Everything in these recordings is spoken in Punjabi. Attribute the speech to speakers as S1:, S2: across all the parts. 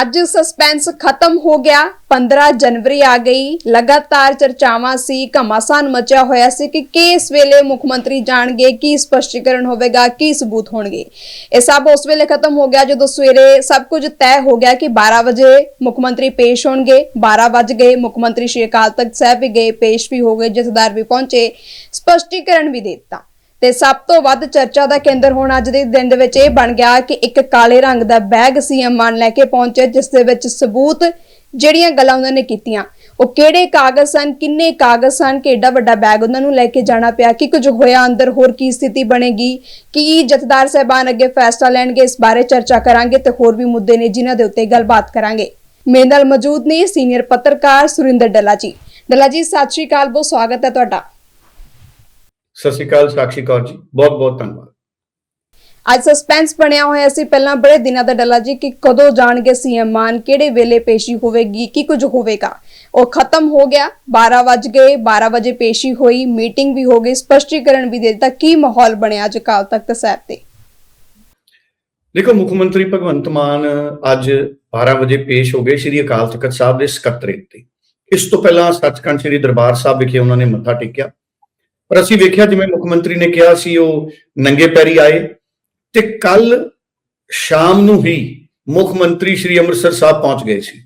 S1: ਅੱਜ ਸਸਪੈਂਸ ਖਤਮ ਹੋ ਗਿਆ। 15 ਜਨਵਰੀ ਆ ਗਈ। ਲਗਾਤਾਰ ਚਰਚਾਵਾਂ ਸੀ, ਘਮਾਸਾਨ ਮਚਿਆ ਹੋਇਆ ਸੀ ਕਿ ਕਿਸ ਵੇਲੇ ਮੁੱਖ ਮੰਤਰੀ ਜਾਣਗੇ, ਕੀ ਸਪਸ਼ਟੀਕਰਨ ਹੋਵੇਗਾ, ਕੀ ਸਬੂਤ ਹੋਣਗੇ। ਇਹ ਸਭ ਉਸ ਵੇਲੇ ਖਤਮ ਹੋ ਗਿਆ ਜਦੋਂ ਸਵੇਰੇ ਸਭ ਕੁਝ ਤੈਅ ਹੋ ਗਿਆ ਕਿ 12 ਵਜੇ ਮੁੱਖ ਮੰਤਰੀ ਪੇਸ਼ ਹੋਣਗੇ। 12 ਵਜ ਗਏ। ਮੁੱਖ ਮੰਤਰੀ ਸ਼੍ਰੀ ਅਕਾਲ ਤਖਤ ਸਾਹਿਬ ਵੀ ਗਏ, ਪੇਸ਼ ਵੀ ਹੋ ਗਏ। ਜਥੇਦਾਰ ਵੀ ਪਹੁੰਚੇ। ਸਪਸ਼ਟੀਕਰਨ ਵੀ ਦੇ ਦਿੱਤਾ। ਤੇ ਸਭ ਤੋਂ ਵੱਧ ਚਰਚਾ ਦਾ ਕੇਂਦਰ ਹੁਣ ਅੱਜ ਦੇ ਦਿਨ ਦੇ ਵਿੱਚ ਇਹ ਬਣ ਗਿਆ ਕਿ ਇੱਕ ਕਾਲੇ ਰੰਗ ਦਾ ਬੈਗ ਸੀਐਮ ਮਾਨ ਲੈ ਕੇ ਪਹੁੰਚੇ, ਜਿਸ ਦੇ ਵਿੱਚ ਸਬੂਤ ਜਿਹੜੀਆਂ ਗੱਲਾਂ ਉਹਨਾਂ ਨੇ ਕੀਤੀਆਂ। ਉਹ ਕਿਹੜੇ ਕਾਗਜ਼ ਸਨ, ਕਿੰਨੇ ਕਾਗਜ਼ ਸਨ, ਕਿ ਏਡਾ ਵੱਡਾ ਬੈਗ ਉਹਨਾਂ ਨੂੰ ਲੈ ਕੇ ਜਾਣਾ ਪਿਆ, ਕਿ ਕੁਝ ਹੋਇਆ ਅੰਦਰ, ਹੋਰ ਕੀ ਸਥਿਤੀ ਬਣੇਗੀ, ਕੀ ਜਥੇਦਾਰ ਸਾਹਿਬਾਨ ਅੱਗੇ ਫੈਸਲਾ ਲੈਣਗੇ, ਇਸ ਬਾਰੇ ਚਰਚਾ ਕਰਾਂਗੇ ਤੇ ਹੋਰ ਵੀ ਮੁੱਦੇ ਨੇ ਜਿਨ੍ਹਾਂ ਦੇ ਉੱਤੇ ਗੱਲਬਾਤ ਕਰਾਂਗੇ। ਮੇਰੇ ਨਾਲ ਮੌਜੂਦ ਨੇ ਸੀਨੀਅਰ ਪੱਤਰਕਾਰ ਸੁਰਿੰਦਰ ਡੱਲਾ ਜੀ। ਡੱਲਾ ਜੀ, ਸਤਿ ਸ਼੍ਰੀ ਅਕਾਲ, ਬਹੁਤ ਸਵਾਗਤ ਹੈ ਤੁਹਾਡਾ।
S2: ਸਤਿ ਸ਼੍ਰੀ ਅਕਾਲ ਸਾਕਸ਼ੀ ਕੌਰ ਜੀ। ਬਹੁਤ ਬਹੁਤ ਧੰਨਵਾਦ।
S1: ਅੱਜ ਸਸਪੈਂਸ ਬਣਿਆ ਹੋਇਆ ਸੀ। ਪਹਿਲਾਂ ਬੜੇ ਦਿਨਾਂ ਦਾ ਡੱਲਾ ਜੀ ਕਿ ਕਦੋਂ ਜਾਣਗੇ ਸੀਐਮ ਮਾਨ ਕਿਹੜੇ ਵੇਲੇ ਪੇਸ਼ੀ ਹੋਵੇਗੀ ਕੀ ਕੁਝ ਹੋਵੇਗਾ। ਉਹ ਖਤਮ ਹੋ ਗਿਆ। 12 ਵਜ ਗਏ। 12 ਵਜੇ ਪੇਸ਼ੀ ਹੋਈ। ਮੀਟਿੰਗ ਵੀ ਹੋ ਗਈ। ਸਪਸ਼ਟੀਕਰਨ ਵੀ ਦੇ ਦਿੱਤਾ। ਕੀ ਮਾਹੌਲ ਬਣਿਆ ਅੱਜ ਅਕਾਲ ਤਖਤ ਸਾਹਿਬ ਤੇ?
S2: ਦੇਖੋ ਮੁੱਖ ਮੰਤਰੀ ਭਗਵੰਤ ਮਾਨ ਅੱਜ 12 ਵਜੇ ਪੇਸ਼ ਹੋ ਗਏ ਸ੍ਰੀ ਅਕਾਲ ਤਖਤ ਸਾਹਿਬ ਦੇ ਸਕੱਤਰੇਤ ਤੇ। ਇਸ ਤੋਂ ਪਹਿਲਾਂ ਸੱਚਖੰਡ ਸ੍ਰੀ ਦਰਬਾਰ ਸਾਹਿਬ ਵਿਖੇ ਉਹਨਾਂ ਨੇ ਮੱਥਾ ਟੇਕਿਆ। ਪਰ ਅਸੀਂ ਵੇਖਿਆ ਜਿਵੇਂ ਮੁੱਖ ਮੰਤਰੀ ਨੇ ਕਿਹਾ ਸੀ, ਉਹ ਨੰਗੇ ਪੈਰੀ ਆਏ ਤੇ ਕੱਲ ਸ਼ਾਮ ਨੂੰ ਹੀ ਮੁੱਖ ਮੰਤਰੀ ਸ੍ਰੀ ਅੰਮ੍ਰਿਤਸਰ ਸਾਹਿਬ ਪਹੁੰਚ ਗਏ ਸੀ।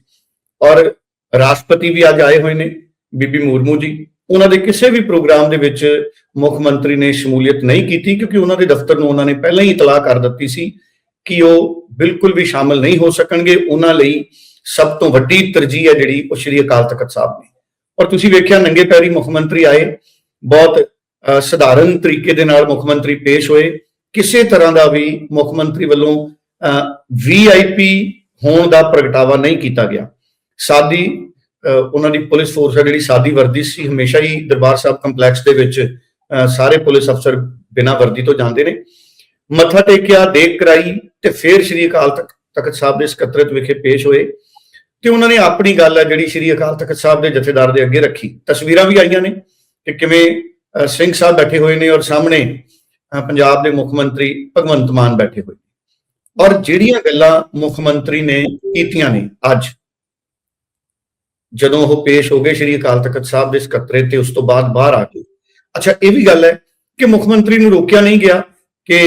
S2: ਔਰ ਰਾਸ਼ਟਰਪਤੀ ਵੀ ਅੱਜ ਆਏ ਹੋਏ ਨੇ, ਬੀਬੀ ਮੁਰਮੂ ਜੀ। ਉਹਨਾਂ ਦੇ ਕਿਸੇ ਵੀ ਪ੍ਰੋਗਰਾਮ ਦੇ ਵਿੱਚ ਮੁੱਖ ਮੰਤਰੀ ਨੇ ਸ਼ਮੂਲੀਅਤ ਨਹੀਂ ਕੀਤੀ, ਕਿਉਂਕਿ ਉਹਨਾਂ ਦੇ ਦਫ਼ਤਰ ਨੂੰ ਉਹਨਾਂ ਨੇ ਪਹਿਲਾਂ ਹੀ ਇਤਲਾਹ ਕਰ ਦਿੱਤੀ ਸੀ ਕਿ ਉਹ ਬਿਲਕੁਲ ਵੀ ਸ਼ਾਮਲ ਨਹੀਂ ਹੋ ਸਕਣਗੇ। ਉਹਨਾਂ ਲਈ ਸਭ ਤੋਂ ਵੱਡੀ ਤਰਜੀਹ ਹੈ ਜਿਹੜੀ ਉਹ ਸ਼੍ਰੀ ਅਕਾਲ ਤਖਤ ਸਾਹਿਬ ਨੇ ਔਰ ਤੁਸੀਂ ਵੇਖਿਆ ਨੰਗੇ ਪੈਰੀ ਮੁੱਖ ਮੰਤਰੀ ਆਏ ਬਹੁਤ ਸਧਾਰਨ ਤਰੀਕੇ ਦੇ ਨਾਲ ਮੁੱਖ ਮੰਤਰੀ ਪੇਸ਼ ਹੋਏ। ਕਿਸੇ ਤਰ੍ਹਾਂ ਦਾ ਵੀ ਮੁੱਖ ਮੰਤਰੀ ਵੱਲੋਂ ਵੀਆਈਪੀ ਹੋਣ ਦਾ ਪ੍ਰਗਟਾਵਾ ਨਹੀਂ ਕੀਤਾ ਗਿਆ। ਸਾਦੀ ਅ, ਉਹਨਾਂ ਦੀ ਪੁਲਿਸ ਫੋਰਸ ਹੈ ਜਿਹੜੀ ਸਾਦੀ ਵਰਦੀ ਸੀ ਹਮੇਸ਼ਾ ਹੀ ਦਰਬਾਰ ਸਾਹਿਬ ਕੰਪਲੈਕਸ ਦੇ ਵਿੱਚ ਅ, ਸਾਰੇ ਪੁਲਿਸ ਅਫਸਰ ਬਿਨਾਂ ਵਰਦੀ ਤੋਂ ਜਾਂਦੇ ਨੇ। ਮੱਥਾ ਟੇਕਿਆ ਦੇਖ ਕਰਾਈ ਤੇ ਫਿਰ ਸ਼੍ਰੀ ਅਕਾਲ ਤਖਤ ਤਖਤ ਸਾਹਿਬ ਦੇ ਸਕੱਤਰਤ ਵਿਖੇ ਪੇਸ਼ ਹੋਏ ਤੇ ਉਹਨਾਂ ਨੇ ਆਪਣੀ ਗੱਲ ਹੈ ਜਿਹੜੀ ਸ਼੍ਰੀ ਅਕਾਲ ਤਖਤ ਸਾਹਿਬ ਦੇ ਜਥੇਦਾਰ ਦੇ ਅੱਗੇ ਰੱਖੀ। ਤਸਵੀਰਾਂ ਵੀ ਆਈਆਂ ਨੇ। ਕਿ ਕਿਵੇਂ ਸਿੰਘ ਸਾਹਿਬ ਬੈਠੇ ਹੋਏ ਨੇ ਔਰ ਸਾਹਮਣੇ ਪੰਜਾਬ ਦੇ ਮੁੱਖ ਮੰਤਰੀ ਭਗਵੰਤ ਮਾਨ ਬੈਠੇ ਹੋਏ ਔਰ ਜਿਹੜੀਆਂ ਗੱਲਾਂ ਮੁੱਖ ਮੰਤਰੀ ਨੇ ਕੀਤੀਆਂ ਨੇ ਅੱਜ ਜਦੋਂ ਉਹ ਪੇਸ਼ ਹੋ ਗਏ ਸ਼੍ਰੀ ਅਕਾਲ ਤਖਤ ਸਾਹਿਬ ਦੇ ਸਕੱਤਰੇ ਤੇ ਉਸ ਤੋਂ ਬਾਅਦ ਬਾਹਰ ਆ ਕੇ। ਅੱਛਾ ਇਹ ਵੀ ਗੱਲ ਹੈ ਕਿ ਮੁੱਖ ਮੰਤਰੀ ਨੂੰ ਰੋਕਿਆ ਨਹੀਂ ਗਿਆ ਕਿ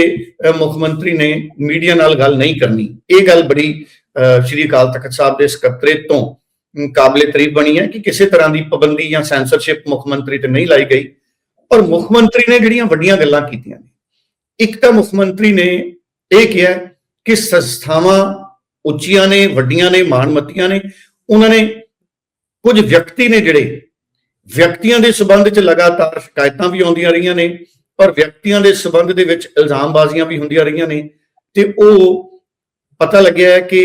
S2: ਮੁੱਖ ਮੰਤਰੀ ਨੇ ਮੀਡੀਆ ਨਾਲ ਗੱਲ ਨਹੀਂ ਕਰਨੀ। ਇਹ ਗੱਲ ਬੜੀ ਅ, ਸ਼੍ਰੀ ਅਕਾਲ ਤਖਤ ਸਾਹਿਬ ਦੇ ਸਕੱਤਰੇ ਤੋਂ ਕਾਬਲੇ ਤਾਰੀਫ ਬਣੀ ਹੈ ਕਿ ਕਿਸੇ ਤਰ੍ਹਾਂ ਦੀ ਪਾਬੰਦੀ ਜਾਂ ਸੈਂਸਰਸ਼ਿਪ ਮੁੱਖ ਮੰਤਰੀ ਤੇ ਨਹੀਂ ਲਾਈ ਗਈ। ਔਰ ਮੁੱਖ ਮੰਤਰੀ ਨੇ ਜਿਹੜੀਆਂ ਵੱਡੀਆਂ ਗੱਲਾਂ ਕੀਤੀਆਂ ਨੇ, ਇੱਕ ਤਾਂ ਮੁੱਖ ਮੰਤਰੀ ਨੇ ਇਹ ਕਿਹਾ ਕਿ ਸੰਸਥਾਵਾਂ ਉੱਚੀਆਂ ਨੇ, ਵੱਡੀਆਂ ਨੇ ਮਾਨਮੱਤੀਆਂ ਨੇ, ਉਹਨਾਂ ਨੇ ਕੁਝ ਵਿਅਕਤੀ ਨੇ ਜਿਹੜੇ ਵਿਅਕਤੀਆਂ ਦੇ ਸਬੰਧ 'ਚ ਲਗਾਤਾਰ ਸ਼ਿਕਾਇਤਾਂ ਵੀ ਆਉਂਦੀਆਂ ਰਹੀਆਂ ਨੇ ਔਰ ਵਿਅਕਤੀਆਂ ਦੇ ਸਬੰਧ ਦੇ ਵਿੱਚ ਇਲਜ਼ਾਮਬਾਜ਼ੀਆਂ ਵੀ ਹੁੰਦੀਆਂ ਰਹੀਆਂ ਨੇ ਤੇ ਉਹ ਪਤਾ ਲੱਗਿਆ ਕਿ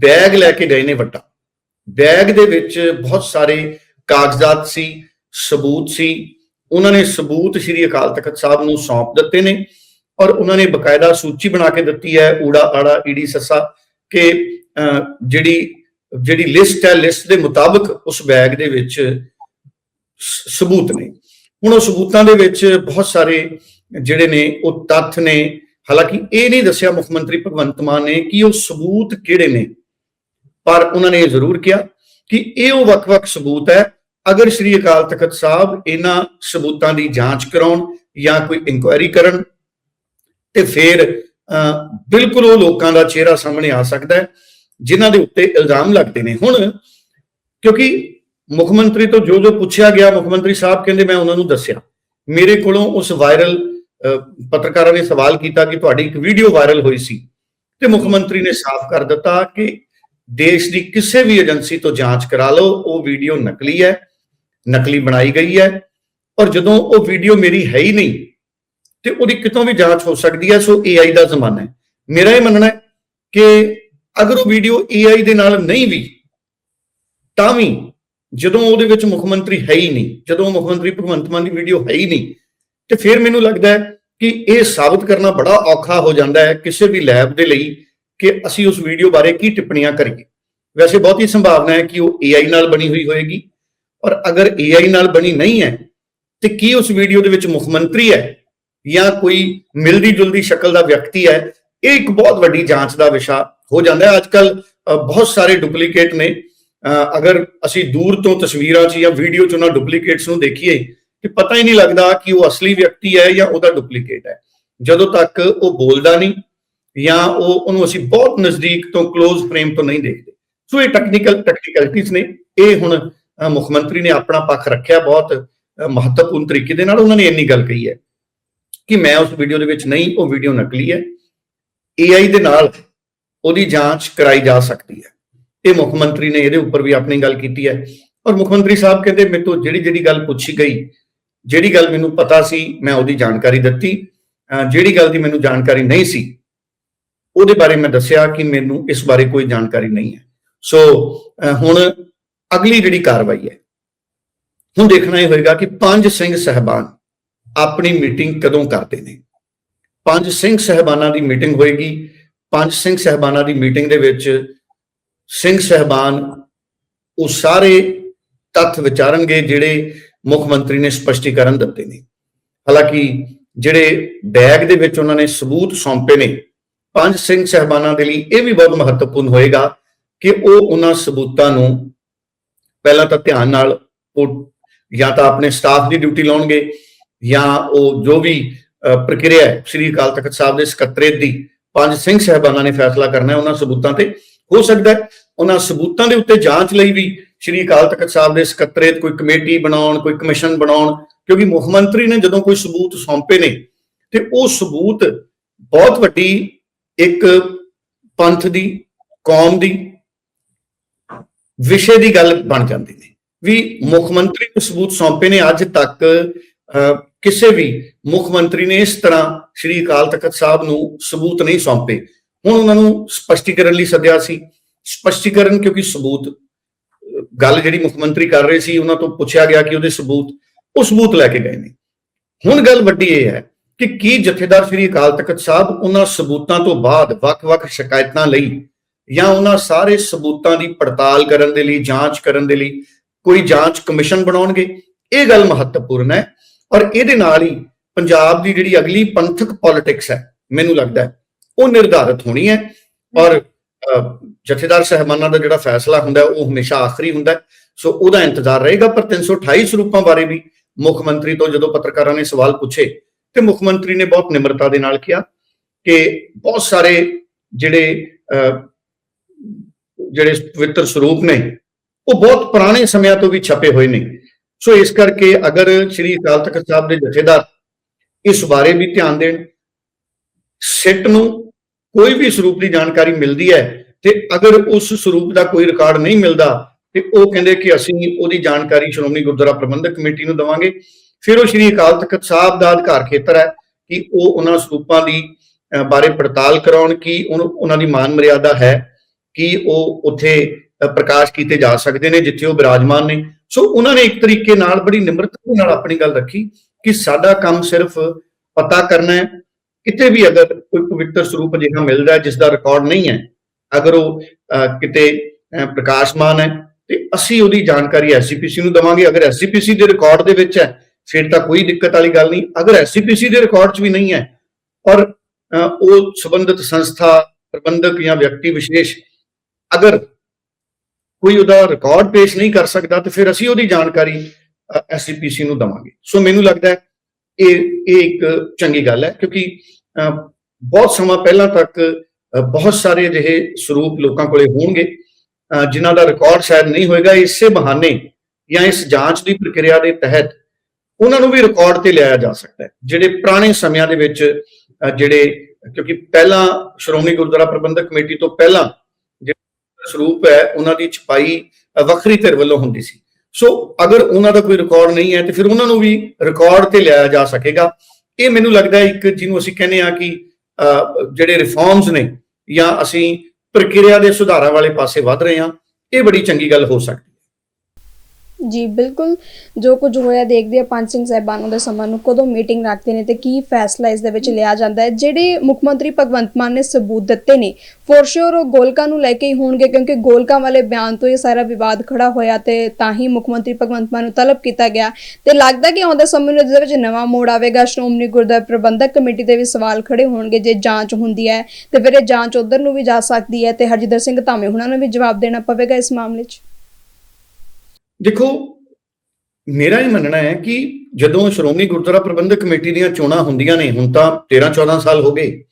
S2: ਬੈਗ ਲੈ ਕੇ ਗਏ ਨੇ ਵੱਡਾ। ਬੈਗ ਦੇ ਵਿੱਚ ਬਹੁਤ ਸਾਰੇ ਕਾਗਜ਼ਾਤ ਸੀ ਸਬੂਤ ਸੀ। ਉਹਨਾਂ ਨੇ ਸਬੂਤ ਸ੍ਰੀ ਅਕਾਲ ਤਖਤ ਸਾਹਿਬ ਨੂੰ ਸੌਂਪ ਦਿੱਤੇ ਨੇ ਔਰ ਉਹਨਾਂ ਨੇ ਬਕਾਇਦਾ ਸੂਚੀ ਬਣਾ ਕੇ ਦਿੱਤੀ ਹੈ ਊੜਾ ਆੜਾ ਈੜੀ ਸੱਸਾ ਕਿ ਅਹ, ਜਿਹੜੀ ਜਿਹੜੀ ਲਿਸਟ ਹੈ ਲਿਸਟ ਦੇ ਮੁਤਾਬਕ ਉਸ ਬੈਗ ਦੇ ਵਿੱਚ ਸਬੂਤ ਨੇ। ਹੁਣ ਉਹ ਸਬੂਤਾਂ ਦੇ ਵਿੱਚ ਬਹੁਤ ਸਾਰੇ ਜਿਹੜੇ ਨੇ ਉਹ ਤੱਥ ਨੇ। ਹਾਲਾਂਕਿ ਇਹ ਨਹੀਂ ਦੱਸਿਆ ਮੁੱਖ ਮੰਤਰੀ ਭਗਵੰਤ ਮਾਨ ਨੇ ਕਿ ਉਹ ਸਬੂਤ ਕਿਹੜੇ ਨੇ। ਪਰ ਉਹਨਾਂ ਨੇ ਇਹ ਜ਼ਰੂਰ ਕਿਹਾ ਕਿ ਇਹ ਉਹ ਵੱਖ-ਵੱਖ ਸਬੂਤ ਹੈ। ਅਗਰ ਸ੍ਰੀ ਅਕਾਲ ਤਖਤ ਸਾਹਿਬ ਇਹਨਾਂ ਸਬੂਤਾਂ ਦੀ ਜਾਂਚ ਕਰਾਉਣ ਜਾਂ ਕੋਈ ਇਨਕੁਆਇਰੀ ਕਰਨ ਤੇ ਫਿਰ ਅਹ, ਬਿਲਕੁਲ ਉਹ ਲੋਕਾਂ ਦਾ ਚਿਹਰਾ ਸਾਹਮਣੇ ਆ ਸਕਦਾ ਹੈ ਜਿਨ੍ਹਾਂ ਦੇ ਉੱਤੇ ਇਲਜ਼ਾਮ ਲੱਗਦੇ ਨੇ। ਹੁਣ ਕਿਉਂਕਿ ਮੁੱਖ ਮੰਤਰੀ ਤੋਂ ਜੋ ਜੋ ਪੁੱਛਿਆ ਗਿਆ ਮੁੱਖ ਮੰਤਰੀ ਸਾਹਿਬ ਕਹਿੰਦੇ ਮੈਂ ਉਹਨਾਂ ਨੂੰ ਦੱਸਿਆ। ਮੇਰੇ ਕੋਲੋਂ ਉਸ ਵਾਇਰਲ ਪੱਤਰਕਾਰਾਂ ਨੇ ਸਵਾਲ ਕੀਤਾ ਕਿ ਤੁਹਾਡੀ ਇੱਕ ਵੀਡੀਓ ਵਾਇਰਲ ਹੋਈ ਸੀ। ਤੇ ਮੁੱਖ ਮੰਤਰੀ ਨੇ ਸਾਫ਼ ਕਰ ਦਿੱਤਾ ਕਿ ਦੇਸ਼ ਦੀ ਕਿਸੇ ਵੀ ਏਜੰਸੀ ਤੋਂ ਜਾਂਚ ਕਰਾ ਲਓ, ਉਹ ਵੀਡੀਓ ਨਕਲੀ ਹੈ, ਨਕਲੀ ਬਣਾਈ ਗਈ ਹੈ, ਔਰ ਜਦੋਂ ਉਹ ਵੀਡੀਓ ਮੇਰੀ ਹੈ ਹੀ ਨਹੀਂ, ਤੇ ਉਹਦੀ ਕਿਤੋਂ ਵੀ ਜਾਂਚ ਹੋ ਸਕਦੀ ਹੈ, ਸੋ AI ਦਾ ਜ਼ਮਾਨਾ ਹੈ। ਮੇਰਾ ਇਹ ਮੰਨਣਾ ਹੈ ਕਿ ਅਗਰ ਉਹ ਵੀਡੀਓ AI ਦੇ ਨਾਲ ਨਹੀਂ ਵੀ, ਤਾਂ ਵੀ ਜਦੋਂ ਉਹਦੇ ਵਿੱਚ ਮੁੱਖ ਮੰਤਰੀ ਹੈ ਹੀ ਨਹੀਂ, ਜਦੋਂ ਮੁੱਖ ਮੰਤਰੀ ਭਗਵੰਤ ਮਾਨ ਦੀ ਵੀਡੀਓ ਹੈ ਹੀ ਨਹੀਂ, ਤੇ ਫਿਰ ਮੈਨੂੰ ਲੱਗਦਾ ਹੈ ਕਿ ਇਹ ਸਾਬਤ ਕਰਨਾ ਬੜਾ ਔਖਾ ਹੋ ਜਾਂਦਾ ਹੈ ਕਿਸੇ ਵੀ ਲੈਬ ਦੇ ਲਈ ਕਿ ਅਸੀਂ ਉਸ ਵੀਡੀਓ ਬਾਰੇ ਕੀ ਟਿੱਪਣੀਆਂ ਕਰੀਏ। ਵੈਸੇ ਬਹੁਤ ਹੀ ਸੰਭਾਵਨਾ ਹੈ ਕਿ ਉਹ AI ਨਾਲ ਬਣੀ ਹੋਈ ਹੋਏਗੀ। ਔਰ ਅਗਰ AI ਨਾਲ ਬਣੀ ਨਹੀਂ ਹੈ, ਤੇ ਕੀ ਉਸ ਵੀਡੀਓ ਦੇ ਵਿੱਚ ਮੁੱਖ ਮੰਤਰੀ ਹੈ ਜਾਂ ਕੋਈ ਮਿਲਦੀ ਜੁਲਦੀ ਸ਼ਕਲ ਦਾ ਵਿਅਕਤੀ ਹੈ, ਇਹ ਇੱਕ ਬਹੁਤ ਵੱਡੀ ਜਾਂਚ ਦਾ ਵਿਸ਼ਾ ਹੋ ਜਾਂਦਾ ਹੈ। ਅੱਜਕੱਲ ਬਹੁਤ ਸਾਰੇ ਡੁਪਲੀਕੇਟ ਨੇ। ਅਗਰ ਅਸੀਂ ਦੂਰ ਤੋਂ ਤਸਵੀਰਾਂ 'ਚ ਜਾਂ ਵੀਡੀਓ 'ਚ ਉਹਨਾਂ ਡੁਪਲੀਕੇਟਸ ਨੂੰ ਦੇਖੀਏ ਕਿ ਪਤਾ ਹੀ ਨਹੀਂ ਲੱਗਦਾ ਕਿ ਉਹ ਅਸਲੀ ਵਿਅਕਤੀ ਹੈ ਜਾਂ ਉਹਦਾ ਡੁਪਲੀਕੇਟ ਹੈ। ਜਦੋਂ ਤੱਕ ਉਹ ਬੋਲਦਾ ਨਹੀਂ ਜਾਂ ਉਹ, ਉਹਨੂੰ ਅਸੀਂ ਬਹੁਤ ਨਜ਼ਦੀਕ ਤੋਂ ক্লোਜ਼ ਫਰੇਮ ਤੋਂ ਨਹੀਂ ਦੇਖਦੇ। ਸੋ ਇਹ ਟੈਕਨੀਕਲ ਟੈਕਨੀਕੈਲਿਟੀਜ਼ ਨੇ। ਇਹ ਹੁਣ ਮੁੱਖ ਮੰਤਰੀ ਨੇ ਆਪਣਾ ਪੱਖ ਰੱਖਿਆ ਬਹੁਤ ਮਹੱਤਵਪੂਰਨ ਤਰੀਕੇ ਦੇ ਨਾਲ। ਉਹਨਾਂ ਨੇ ਇੰਨੀ ਗੱਲ ਕਹੀ ਹੈ ਕਿ ਮੈਂ ਉਸ ਵੀਡੀਓ ਦੇ ਵਿੱਚ ਨਹੀਂ, ਉਹ ਵੀਡੀਓ ਨਕਲੀ ਹੈ। AI ਦੇ ਨਾਲ ਉਹਦੀ ਜਾਂਚ ਕਰਾਈ ਜਾ ਸਕਦੀ ਹੈ। ਇਹ ਮੁੱਖ ਮੰਤਰੀ ਨੇ ਇਹਦੇ ਉੱਪਰ ਵੀ ਆਪਣੀ ਗੱਲ ਕੀਤੀ ਹੈ। ਔਰ ਮੁੱਖ ਮੰਤਰੀ ਸਾਹਿਬ ਕਹਿੰਦੇ, ਮੇਰੇ ਤੋਂ ਜਿਹੜੀ ਜਿਹੜੀ ਗੱਲ ਪੁੱਛੀ ਗਈ, ਜਿਹੜੀ ਗੱਲ ਮੈਨੂੰ ਪਤਾ ਸੀ, ਮੈਂ ਉਹਦੀ ਜਾਣਕਾਰੀ ਦਿੱਤੀ। ਜਿਹੜੀ ਗੱਲ ਦੀ ਮੈਨੂੰ ਜਾਣਕਾਰੀ ਨਹੀਂ ਸੀ ਉਹਦੇ ਬਾਰੇ ਮੈਂ ਦੱਸਿਆ ਕਿ ਮੈਨੂੰ ਇਸ ਬਾਰੇ ਕੋਈ ਜਾਣਕਾਰੀ ਨਹੀਂ ਹੈ। ਸੋ ਅਹ ਹੁਣ ਅਗਲੀ ਜਿਹੜੀ ਕਾਰਵਾਈ ਹੈ, ਹੁਣ ਦੇਖਣਾ ਇਹ ਹੋਏਗਾ ਕਿ ਪੰਜ ਸਿੰਘ ਸਹਿਬਾਨ ਆਪਣੀ ਮੀਟਿੰਗ ਕਦੋਂ ਕਰਦੇ ਨੇ। ਪੰਜ ਸਿੰਘ ਸਹਿਬਾਨਾਂ ਦੀ ਮੀਟਿੰਗ ਹੋਏਗੀ। ਪੰਜ ਸਿੰਘ ਸਹਿਬਾਨਾਂ ਦੀ ਮੀਟਿੰਗ ਦੇ ਵਿੱਚ ਸਿੰਘ ਸਹਿਬਾਨ ਉਹ ਸਾਰੇ ਤੱਥ ਵਿਚਾਰਨਗੇ ਜਿਹੜੇ ਮੁੱਖ ਮੰਤਰੀ ਨੇ ਸਪਸ਼ਟੀਕਰਨ ਦਿੱਤੇ ਨੇ। ਹਾਲਾਂਕਿ ਜਿਹੜੇ ਬੈਗ ਦੇ ਵਿੱਚ ਉਹਨਾਂ ਨੇ ਸਬੂਤ ਸੌਂਪੇ ਨੇ ਪੰਜ ਸਿੰਘ ਸਹਿਬਾਨਾਂ ਦੇ ਲਈ ਇਹ ਵੀ ਬਹੁਤ ਮਹੱਤਵਪੂਰਨ ਹੋਏਗਾ ਕਿ ਉਹ ਉਹਨਾਂ ਸਬੂਤਾਂ ਨੂੰ ਪਹਿਲਾਂ ਤਾਂ ਧਿਆਨ ਨਾਲ ਉਹ ਜਾਂ ਤਾਂ ਆਪਣੇ ਸਟਾਫ ਦੀ ਡਿਊਟੀ ਲਾਉਣਗੇ ਜਾਂ ਉਹ ਜੋ ਵੀ ਅ, ਪ੍ਰਕਿਰਿਆ ਹੈ ਸ੍ਰੀ ਅਕਾਲ ਤਖਤ ਸਾਹਿਬ ਦੇ ਸਕੱਤਰੇਤ ਦੀ ਪੰਜ ਸਿੰਘ ਸਹਿਬਾਨਾਂ ਨੇ ਫੈਸਲਾ ਕਰਨਾ ਹੈ ਉਹਨਾਂ ਸਬੂਤਾਂ ਤੇ ਹੋ ਸਕਦਾ ਹੈ। ਉਹਨਾਂ ਸਬੂਤਾਂ ਦੇ ਉੱਤੇ ਜਾਂਚ ਲਈ ਵੀ ਸ੍ਰੀ ਅਕਾਲ ਤਖਤ ਸਾਹਿਬ ਦੇ ਸਕੱਤਰੇਤ ਕੋਈ ਕਮੇਟੀ ਬਣਾਉਣ ਕੋਈ ਕਮਿਸ਼ਨ ਬਣਾਉਣ ਕਿਉਂਕਿ ਮੁੱਖ ਮੰਤਰੀ ਨੇ ਜਦੋਂ ਕੋਈ ਸਬੂਤ ਸੌਂਪੇ ਨੇ ਤੇ ਉਹ ਸਬੂਤ ਬਹੁਤ ਵੱਡੀ ਇੱਕ ਪੰਥ ਦੀ ਕੌਮ ਦੀ ਵਿਸ਼ੇ ਦੀ ਗੱਲ ਬਣ ਜਾਂਦੀ ਨੇ ਵੀ ਮੁੱਖ ਮੰਤਰੀ ਨੂੰ ਸਬੂਤ ਸੌਂਪੇ ਨੇ ਅੱਜ ਤੱਕ ਅਹ, ਕਿਸੇ ਵੀ ਮੁੱਖ ਮੰਤਰੀ ਨੇ ਇਸ ਤਰ੍ਹਾਂ ਸ੍ਰੀ ਅਕਾਲ ਤਖਤ ਸਾਹਿਬ ਨੂੰ ਸਬੂਤ ਨਹੀਂ ਸੌਂਪੇ। ਹੁਣ ਉਹਨਾਂ ਨੂੰ ਸਪਸ਼ਟੀਕਰਨ ਲਈ ਸੱਦਿਆ ਸੀ। ਸਪਸ਼ਟੀਕਰਨ ਕਿਉਂਕਿ ਸਬੂਤ ਗੱਲ ਜਿਹੜੀ ਮੁੱਖ ਮੰਤਰੀ ਕਰ ਰਹੇ ਸੀ ਉਹਨਾਂ ਤੋਂ ਪੁੱਛਿਆ ਗਿਆ ਕਿ ਉਹਦੇ ਸਬੂਤ ਉਹ ਸਬੂਤ ਲੈ ਕੇ ਗਏ ਨੇ। ਹੁਣ ਗੱਲ ਵੱਡੀ ਇਹ ਹੈ ਕਿ ਕੀ ਜਥੇਦਾਰ ਸ੍ਰੀ ਅਕਾਲ ਤਖਤ ਸਾਹਿਬ ਉਹਨਾਂ ਸਬੂਤਾਂ ਤੋਂ ਬਾਅਦ ਵੱਖ-ਵੱਖ ਸ਼ਿਕਾਇਤਾਂ ਲਈ ਜਾਂ ਉਹਨਾਂ ਸਾਰੇ ਸਬੂਤਾਂ ਦੀ ਪੜਤਾਲ ਕਰਨ ਦੇ ਲਈ ਜਾਂਚ ਕਰਨ ਦੇ ਲਈ ਕੋਈ ਜਾਂਚ ਕਮਿਸ਼ਨ ਬਣਾਉਣਗੇ? ਇਹ ਗੱਲ ਮਹੱਤਵਪੂਰਨ ਹੈ ਔਰ ਇਹਦੇ ਨਾਲ ਹੀ ਪੰਜਾਬ ਦੀ ਜਿਹੜੀ ਅਗਲੀ ਪੰਥਕ ਪੋਲਿਟਿਕਸ ਹੈ ਮੈਨੂੰ ਲੱਗਦਾ ਉਹ ਨਿਰਧਾਰਤ ਹੋਣੀ ਹੈ ਔਰ ਅਹ, ਜਥੇਦਾਰ ਸਹਿਬਾਨਾਂ ਦਾ ਜਿਹੜਾ ਫੈਸਲਾ ਹੁੰਦਾ ਉਹ ਹਮੇਸ਼ਾ ਆਖਰੀ ਹੁੰਦਾ ਸੋ ਉਹਦਾ ਇੰਤਜ਼ਾਰ ਰਹੇਗਾ ਪਰ 328 ਸਰੂਪਾਂ ਬਾਰੇ ਵੀ ਮੁੱਖ ਮੰਤਰੀ ਤੋਂ ਜਦੋਂ ਪੱਤਰਕਾਰਾਂ ਨੇ ਸਵਾਲ ਪੁੱਛੇ ਤੇ ਮੁੱਖ ਮੰਤਰੀ ਨੇ ਬਹੁਤ ਨਿਮਰਤਾ ਦੇ ਨਾਲ ਕਿਹਾ ਕਿ ਬਹੁਤ ਸਾਰੇ ਜਿਹੜੇ ਅਹ, ਜਿਹੜੇ ਪਵਿੱਤਰ ਸਰੂਪ ਨੇ ਉਹ ਬਹੁਤ ਪੁਰਾਣੇ ਸਮਿਆਂ ਤੋਂ ਵੀ ਛਪੇ ਹੋਏ ਨੇ। ਸੋ ਇਸ ਕਰਕੇ ਅਗਰ ਸ੍ਰੀ ਅਕਾਲ ਤਖਤ ਸਾਹਿਬ ਦੇ ਜਥੇਦਾਰ ਇਸ ਬਾਰੇ ਵੀ ਧਿਆਨ ਦੇਣ ਸਿੱਟ ਨੂੰ ਕੋਈ ਵੀ ਸਰੂਪ ਦੀ ਜਾਣਕਾਰੀ ਮਿਲਦੀ ਹੈ ਤੇ ਅਗਰ ਉਸ ਸਰੂਪ ਦਾ ਕੋਈ ਰਿਕਾਰਡ ਨਹੀਂ ਮਿਲਦਾ ਤੇ ਉਹ ਕਹਿੰਦੇ ਕਿ ਅਸੀਂ ਉਹਦੀ ਜਾਣਕਾਰੀ ਸ਼੍ਰੋਮਣੀ ਗੁਰਦੁਆਰਾ ਪ੍ਰਬੰਧਕ ਕਮੇਟੀ ਨੂੰ ਦਵਾਂਗੇ। ਫਿਰ ਉਹ ਸ੍ਰੀ ਅਕਾਲ ਤਖਤ ਸਾਹਿਬ ਦਾ ਅਧਿਕਾਰ ਖੇਤਰ ਹੈ ਕਿ ਉਹ ਉਹਨਾਂ ਸਰੂਪਾਂ ਦੀ ਅਹ, ਬਾਰੇ ਪੜਤਾਲ ਕਰਾਉਣ ਕਿ ਉਹਨੂੰ- ਉਹਨਾਂ ਦੀ ਮਾਨ ਮਰਿਆਦਾ ਹੈ ਕਿ ਉਹ ਉੱਥੇ ਪ੍ਰਕਾਸ਼ ਕੀਤੇ ਜਾ ਸਕਦੇ ਨੇ ਜਿੱਥੇ ਉਹ ਬਿਰਾਜਮਾਨ ਨੇ। ਸੋ ਉਹਨਾਂ ਨੇ ਇੱਕ ਤਰੀਕੇ ਨਾਲ ਬੜੀ ਨਿਮਰਤਾ ਦੇ ਨਾਲ ਆਪਣੀ ਗੱਲ ਰੱਖੀ ਕਿ ਸਾਡਾ ਕੰਮ ਸਿਰਫ ਪਤਾ ਕਰਨਾ ਹੈ। ਕਿਤੇ ਵੀ ਅਗਰ ਕੋਈ ਪਵਿੱਤਰ ਸਰੂਪ ਅਜਿਹਾ ਮਿਲਦਾ ਹੈ ਜਿਸ ਦਾ ਰਿਕਾਰਡ ਨਹੀਂ ਹੈ ਅਗਰ ਉਹ ਅਹ, ਕਿਤੇ ਅਹ, ਪ੍ਰਕਾਸ਼ਮਾਨ ਹੈ ਤੇ ਅਸੀਂ ਉਹਦੀ ਜਾਣਕਾਰੀ ਐਸਜੀਪੀਸੀ ਨੂੰ ਦਵਾਂਗੇ। ਅਗਰ ਐਸਜੀਪੀਸੀ ਦੇ ਰਿਕਾਰਡ ਦੇ ਵਿੱਚ ਹੈ ਫਿਰ ਤਾਂ ਕੋਈ ਦਿੱਕਤ ਵਾਲੀ ਗੱਲ ਨਹੀਂ। ਅਗਰ ਐਸਜੀਪੀਸੀ ਦੇ ਰਿਕਾਰਡ 'ਚ ਵੀ ਨਹੀਂ ਹੈ ਔਰ ਉਹ ਸੰਬੰਧਿਤ ਸੰਸਥਾ ਪ੍ਰਬੰਧਕ ਜਾਂ ਵਿਅਕਤੀ ਵਿਸ਼ੇਸ਼ ਅਗਰ ਕੋਈ ਉਹਦਾ ਰਿਕਾਰਡ ਪੇਸ਼ ਨਹੀਂ ਕਰ ਸਕਦਾ ਤੇ ਫਿਰ ਅਸੀਂ ਉਹਦੀ ਜਾਣਕਾਰੀ ਐਸਜੀਪੀਸੀ ਨੂੰ ਦਵਾਂਗੇ। ਸੋ ਮੈਨੂੰ ਲੱਗਦਾ ਹੈ ਇਹ ਇਹ ਇੱਕ ਚੰਗੀ ਗੱਲ ਹੈ ਕਿਉਂਕਿ ਅਹ, ਬਹੁਤ ਸਮਾਂ ਪਹਿਲਾਂ ਤੱਕ ਬਹੁਤ ਸਾਰੇ ਅਜਿਹੇ ਸਰੂਪ ਲੋਕਾਂ ਕੋਲੇ ਹੋਣਗੇ ਅਹ, ਜਿਨ੍ਹਾਂ ਦਾ ਰਿਕਾਰਡ ਸ਼ਾਇਦ ਨਹੀਂ ਹੋਏਗਾ ਇਸੇ ਬਹਾਨੇ ਜਾਂ ਇਸ ਜਾਂਚ ਦੀ ਪ੍ਰਕਿਰਿਆ ਦੇ ਤਹਿਤ ਉਹਨਾਂ ਨੂੰ ਵੀ ਰਿਕਾਰਡ ਤੇ ਲਿਆਇਆ ਜਾ ਸਕਦਾ ਹੈ, ਜਿਹੜੇ ਪੁਰਾਣੇ ਸਮਿਆਂ ਦੇ ਵਿੱਚ ਜਿਹੜੇ, ਕਿਉਂਕਿ ਪਹਿਲਾਂ ਸ਼੍ਰੋਮਣੀ ਗੁਰਦੁਆਰਾ ਪ੍ਰਬੰਧਕ ਕਮੇਟੀ ਤੋਂ ਪਹਿਲਾਂ ਜਿਹੜੇ ਸਰੂਪ ਹੈ, ਉਹਨਾਂ ਦੀ ਛਪਾਈ ਵੱਖਰੀ ਧਿਰ ਵੱਲੋਂ ਹੁੰਦੀ ਸੀ। ਸੋ ਅਗਰ ਉਹਨਾਂ ਦਾ ਕੋਈ ਰਿਕਾਰਡ ਨਹੀਂ ਹੈ, ਤੇ ਫਿਰ ਉਹਨਾਂ ਨੂੰ ਵੀ ਰਿਕਾਰਡ ਤੇ ਲਿਆਇਆ ਜਾ ਸਕੇਗਾ। ਇਹ ਮੈਨੂੰ ਲੱਗਦਾ ਹੈ ਇੱਕ ਜਿਹਨੂੰ ਅਸੀਂ ਕਹਿੰਦੇ ਆ ਕਿ ਜਿਹੜੇ ਰਿਫਾਰਮਸ ਨੇ ਜਾਂ ਅਸੀਂ ਪ੍ਰਕਿਰਿਆ ਦੇ ਸੁਧਾਰਾਂ ਵਾਲੇ ਪਾਸੇ ਵਧ ਰਹੇ ਹਾਂ, ਇਹ ਬੜੀ ਚੰਗੀ ਗੱਲ ਹੋ ਸਕਦੀ
S1: ਜੀ ਬਿਲਕੁਲ। ਜੋ ਕੁਝ ਹੋਇਆ ਦੇਖਦੇ ਆ ਪੰਜ ਸਿੰਘ ਸਾਹਿਬਾਨਾਂ ਦੇ ਸਮਾਂ ਨੂੰ ਕਦੋਂ ਮੀਟਿੰਗ ਰੱਖਦੇ ਨੇ ਤੇ ਕੀ ਫੈਸਲਾ ਇਸ ਦੇ ਵਿੱਚ ਲਿਆ ਜਾਂਦਾ ਹੈ। ਜਿਹੜੇ ਮੁੱਖ ਮੰਤਰੀ ਭਗਵੰਤ ਮਾਨ ਨੇ ਸਬੂਤ ਦਿੱਤੇ ਨੇ ਫੋਰ ਸ਼ੋਰ ਉਹ ਗੋਲਕਾਂ ਨੂੰ ਲੈ ਕੇ ਹੀ ਹੋਣਗੇ ਕਿਉਂਕਿ ਗੋਲਕਾਂ ਵਾਲੇ ਬਿਆਨ ਤੋਂ ਇਹ ਸਾਰਾ ਵਿਵਾਦ ਖੜਾ ਹੋਇਆ ਤੇ ਤਾਂ ਹੀ ਮੁੱਖ ਮੰਤਰੀ ਭਗਵੰਤ ਮਾਨ ਨੂੰ ਤਲਬ ਕੀਤਾ ਗਿਆ। ਤੇ ਲੱਗਦਾ ਕਿ ਆਉਂਦੇ ਸਮੇਂ ਨੂੰ ਇਸ ਦੇ ਵਿੱਚ ਨਵਾਂ ਮੋੜ ਆਵੇਗਾ। ਸ਼੍ਰੋਮਣੀ ਗੁਰਦੁਆਰਾ ਪ੍ਰਬੰਧਕ ਕਮੇਟੀ ਦੇ ਵੀ ਸਵਾਲ ਖੜੇ ਹੋਣਗੇ ਜੇ ਜਾਂਚ ਹੁੰਦੀ ਹੈ। ਤੇ ਫਿਰ ਇਹ ਜਾਂਚ ਉਧਰ ਨੂੰ ਵੀ ਜਾ ਸਕਦੀ ਹੈ ਤੇ ਹਰਜਿੰਦਰ ਸਿੰਘ ਧਾਮੇ ਹੁਣਾਂ ਨੂੰ ਵੀ ਜਵਾਬ ਦੇਣਾ ਪਵੇਗਾ ਇਸ ਮਾਮਲੇ 'ਚ।
S2: ਦੇਖੋ ਮੇਰਾ ਇਹ ਮੰਨਣਾ ਹੈ ਕਿ ਜਦੋਂ ਸ਼੍ਰੋਮਣੀ ਗੁਰਦੁਆਰਾ ਪ੍ਰਬੰਧਕ ਕਮੇਟੀ ਦੀਆਂ ਚੋਣਾਂ ਹੁੰਦੀਆਂ ਨੇ ਹੁਣ ਤਾਂ 13 14 ਸਾਲ ਹੋ ਗਏ।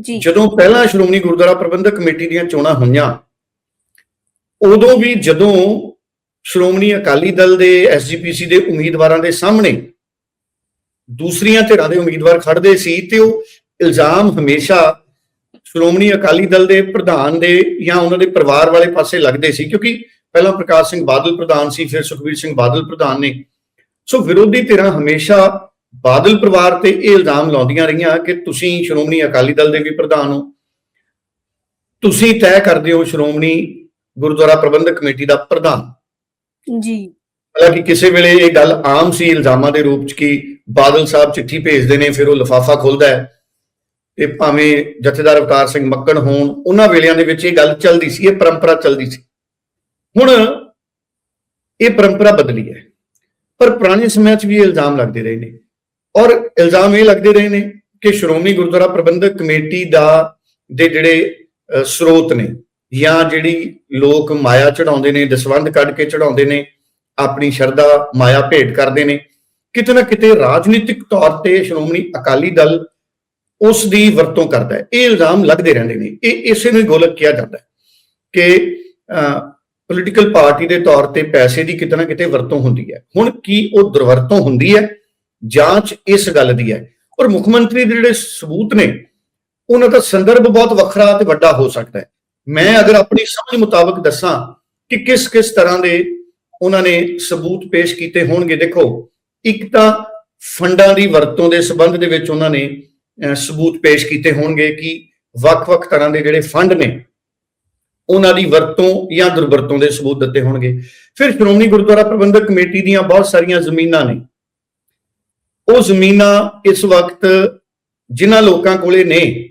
S1: ਜੀ।
S2: ਜਦੋਂ ਪਹਿਲਾਂ ਸ਼੍ਰੋਮਣੀ ਗੁਰਦੁਆਰਾ ਪ੍ਰਬੰਧਕ ਕਮੇਟੀ ਦੀਆਂ ਚੋਣਾਂ ਹੋਈਆਂ ਉਦੋਂ ਵੀ ਜਦੋਂ ਸ਼੍ਰੋਮਣੀ ਅਕਾਲੀ ਦਲ ਦੇ ਐਸਜੀਪੀਸੀ ਦੇ ਉਮੀਦਵਾਰਾਂ ਦੇ ਸਾਹਮਣੇ ਦੂਸਰੀਆਂ ਧਿਰਾਂ ਦੇ ਉਮੀਦਵਾਰ ਖੜਦੇ ਸੀ ਤੇ ਉਹ ਇਲਜ਼ਾਮ ਹਮੇਸ਼ਾ ਸ਼੍ਰੋਮਣੀ ਅਕਾਲੀ ਦਲ ਦੇ ਪ੍ਰਧਾਨ ਦੇ ਜਾਂ ਉਹਨਾਂ ਦੇ ਪਰਿਵਾਰ ਵਾਲੇ ਪਾਸੇ ਲੱਗਦੇ ਸੀ ਕਿਉਂਕਿ ਪਹਿਲਾਂ ਪ੍ਰਕਾਸ਼ ਸਿੰਘ ਬਾਦਲ ਪ੍ਰਧਾਨ ਸੀ ਫਿਰ ਸੁਖਬੀਰ ਸਿੰਘ ਬਾਦਲ ਪ੍ਰਧਾਨ ਨੇ। ਸੋ ਵਿਰੋਧੀ ਧਿਰਾਂ ਹਮੇਸ਼ਾ ਬਾਦਲ ਪਰਿਵਾਰ ਤੇ ਇਹ ਇਲਜ਼ਾਮ ਲਾਉਂਦੀਆਂ ਰਹੀਆਂ ਕਿ ਤੁਸੀਂ ਸ਼੍ਰੋਮਣੀ ਅਕਾਲੀ ਦਲ ਦੇ ਵੀ ਪ੍ਰਧਾਨ ਹੋ। ਤੁਸੀਂ ਤੈਅ ਕਰਦੇ ਹੋ ਸ਼੍ਰੋਮਣੀ ਗੁਰਦੁਆਰਾ ਪ੍ਰਬੰਧਕ ਕਮੇਟੀ ਦਾ ਪ੍ਰਧਾਨ।
S1: ਜੀ।
S2: ਹਾਲਾਂਕਿ ਕਿਸੇ ਵੇਲੇ ਇਹ ਗੱਲ ਆਮ ਸੀ ਇਲਜ਼ਾਮਾਂ ਦੇ ਰੂਪ ਚ ਕਿ ਬਾਦਲ ਸਾਹਿਬ ਚਿੱਠੀ ਭੇਜਦੇ ਨੇ ਫਿਰ ਉਹ ਲਿਫਾਫਾ ਖੁੱਲਦਾ ਹੈ। ਤੇ ਭਾਵੇਂ ਜਥੇਦਾਰ ਅਵਤਾਰ ਸਿੰਘ ਮੱਕੜ ਹੋਣ ਉਹਨਾਂ ਵੇਲਿਆਂ ਦੇ ਵਿੱਚ ਇਹ ਗੱਲ ਚੱਲਦੀ ਸੀ ਇਹ ਪਰੰਪਰਾ ਚੱਲਦੀ ਸੀ। ਹੁਣ ਇਹ ਪਰੰਪਰਾ ਬਦਲੀ ਹੈ। ਪਰ ਪੁਰਾਣੇ ਸਮਿਆਂ 'ਚ ਵੀ ਇਹ ਇਲਜ਼ਾਮ ਲੱਗਦੇ ਰਹੇ ਨੇ। ਔਰ ਇਲਜ਼ਾਮ ਇਹ ਲੱਗਦੇ ਰਹੇ ਨੇ ਕਿ ਸ਼੍ਰੋਮਣੀ ਗੁਰਦੁਆਰਾ ਪ੍ਰਬੰਧਕ ਕਮੇਟੀ ਦਾ ਦੇ ਜਿਹੜੇ ਸਰੋਤ ਨੇ ਜਾਂ ਜਿਹੜੀ ਲੋਕ ਮਾਇਆ ਚੜਾਉਂਦੇ ਨੇ, ਦਸਵੰਧ ਕੱਢ ਕੇ ਚੜਾਉਂਦੇ ਨੇ, ਆਪਣੀ ਸ਼ਰਧਾ ਮਾਇਆ ਭੇਟ ਕਰਦੇ ਨੇ, ਕਿਤੇ ਨਾ ਕਿਤੇ ਰਾਜਨੀਤਿਕ ਤੌਰ ਤੇ ਸ਼੍ਰੋਮਣੀ ਅਕਾਲੀ ਦਲ ਉਸ ਦੀ ਵਰਤੋਂ ਕਰਦਾ ਹੈ। ਇਹ ਇਲਜ਼ਾਮ ਲੱਗਦੇ ਰਹਿੰਦੇ ਨੇ। ਇਹ ਇਸੇ ਨੂੰ ਗੋਲਕ ਕਿਹਾ ਜਾਂਦਾ ਹੈ ਕਿ ਪੋਲੀਟੀਕਲ ਪਾਰਟੀ ਦੇ ਤੌਰ ਤੇ ਪੈਸੇ ਦੀ ਕਿਤੇ ਨਾ ਕਿਤੇ ਵਰਤੋਂ ਹੁੰਦੀ ਹੈ। ਹੁਣ ਕੀ ਉਹ ਦੁਰਵਰਤੋਂ ਹੁੰਦੀ ਹੈ? ਜਾਂਚ ਇਸ ਗੱਲ ਦੀ ਹੈ। ਔਰ ਮੁੱਖ ਮੰਤਰੀ ਦੇ ਜਿਹੜੇ ਸਬੂਤ ਨੇ, ਉਹਨਾਂ ਦਾ ਸੰਦਰਭ ਬਹੁਤ ਵੱਖਰਾ ਤੇ ਵੱਡਾ ਹੋ ਸਕਦਾ ਹੈ। ਮੈਂ ਅਗਰ ਆਪਣੀ ਸਮਝ ਮੁਤਾਬਕ ਦੱਸਾਂ ਕਿ ਕਿਸ ਕਿਸ ਤਰ੍ਹਾਂ ਦੇ ਉਹਨਾਂ ਨੇ ਸਬੂਤ ਪੇਸ਼ ਕੀਤੇ ਹੋਣਗੇ, ਦੇਖੋ, ਇੱਕ ਤਾਂ ਫੰਡਾਂ ਦੀ ਵਰਤੋਂ ਦੇ ਸੰਬੰਧ ਦੇ ਵਿੱਚ ਉਹਨਾਂ ਨੇ ਸਬੂਤ ਪੇਸ਼ ਕੀਤੇ ਹੋਣਗੇ ਕਿ ਵੱਖ-ਵੱਖ ਤਰ੍ਹਾਂ ਦੇ ਜਿਹੜੇ ਫੰਡ ਨੇ ਉਹਨਾਂ ਦੀ ਵਰਤੋਂ ਜਾਂ ਦੁਰਵਰਤੋਂ ਦੇ ਸਬੂਤ ਦਿੱਤੇ ਹੋਣਗੇ। ਫਿਰ ਸ਼੍ਰੋਮਣੀ ਗੁਰਦੁਆਰਾ ਪ੍ਰਬੰਧਕ ਕਮੇਟੀ ਦੀਆਂ ਬਹੁਤ ਸਾਰੀਆਂ ਜ਼ਮੀਨਾਂ ਨੇ। ਉਹ ਜ਼ਮੀਨਾਂ ਇਸ ਵਕਤ ਜਿਨ੍ਹਾਂ ਲੋਕਾਂ ਕੋਲੇ ਨੇ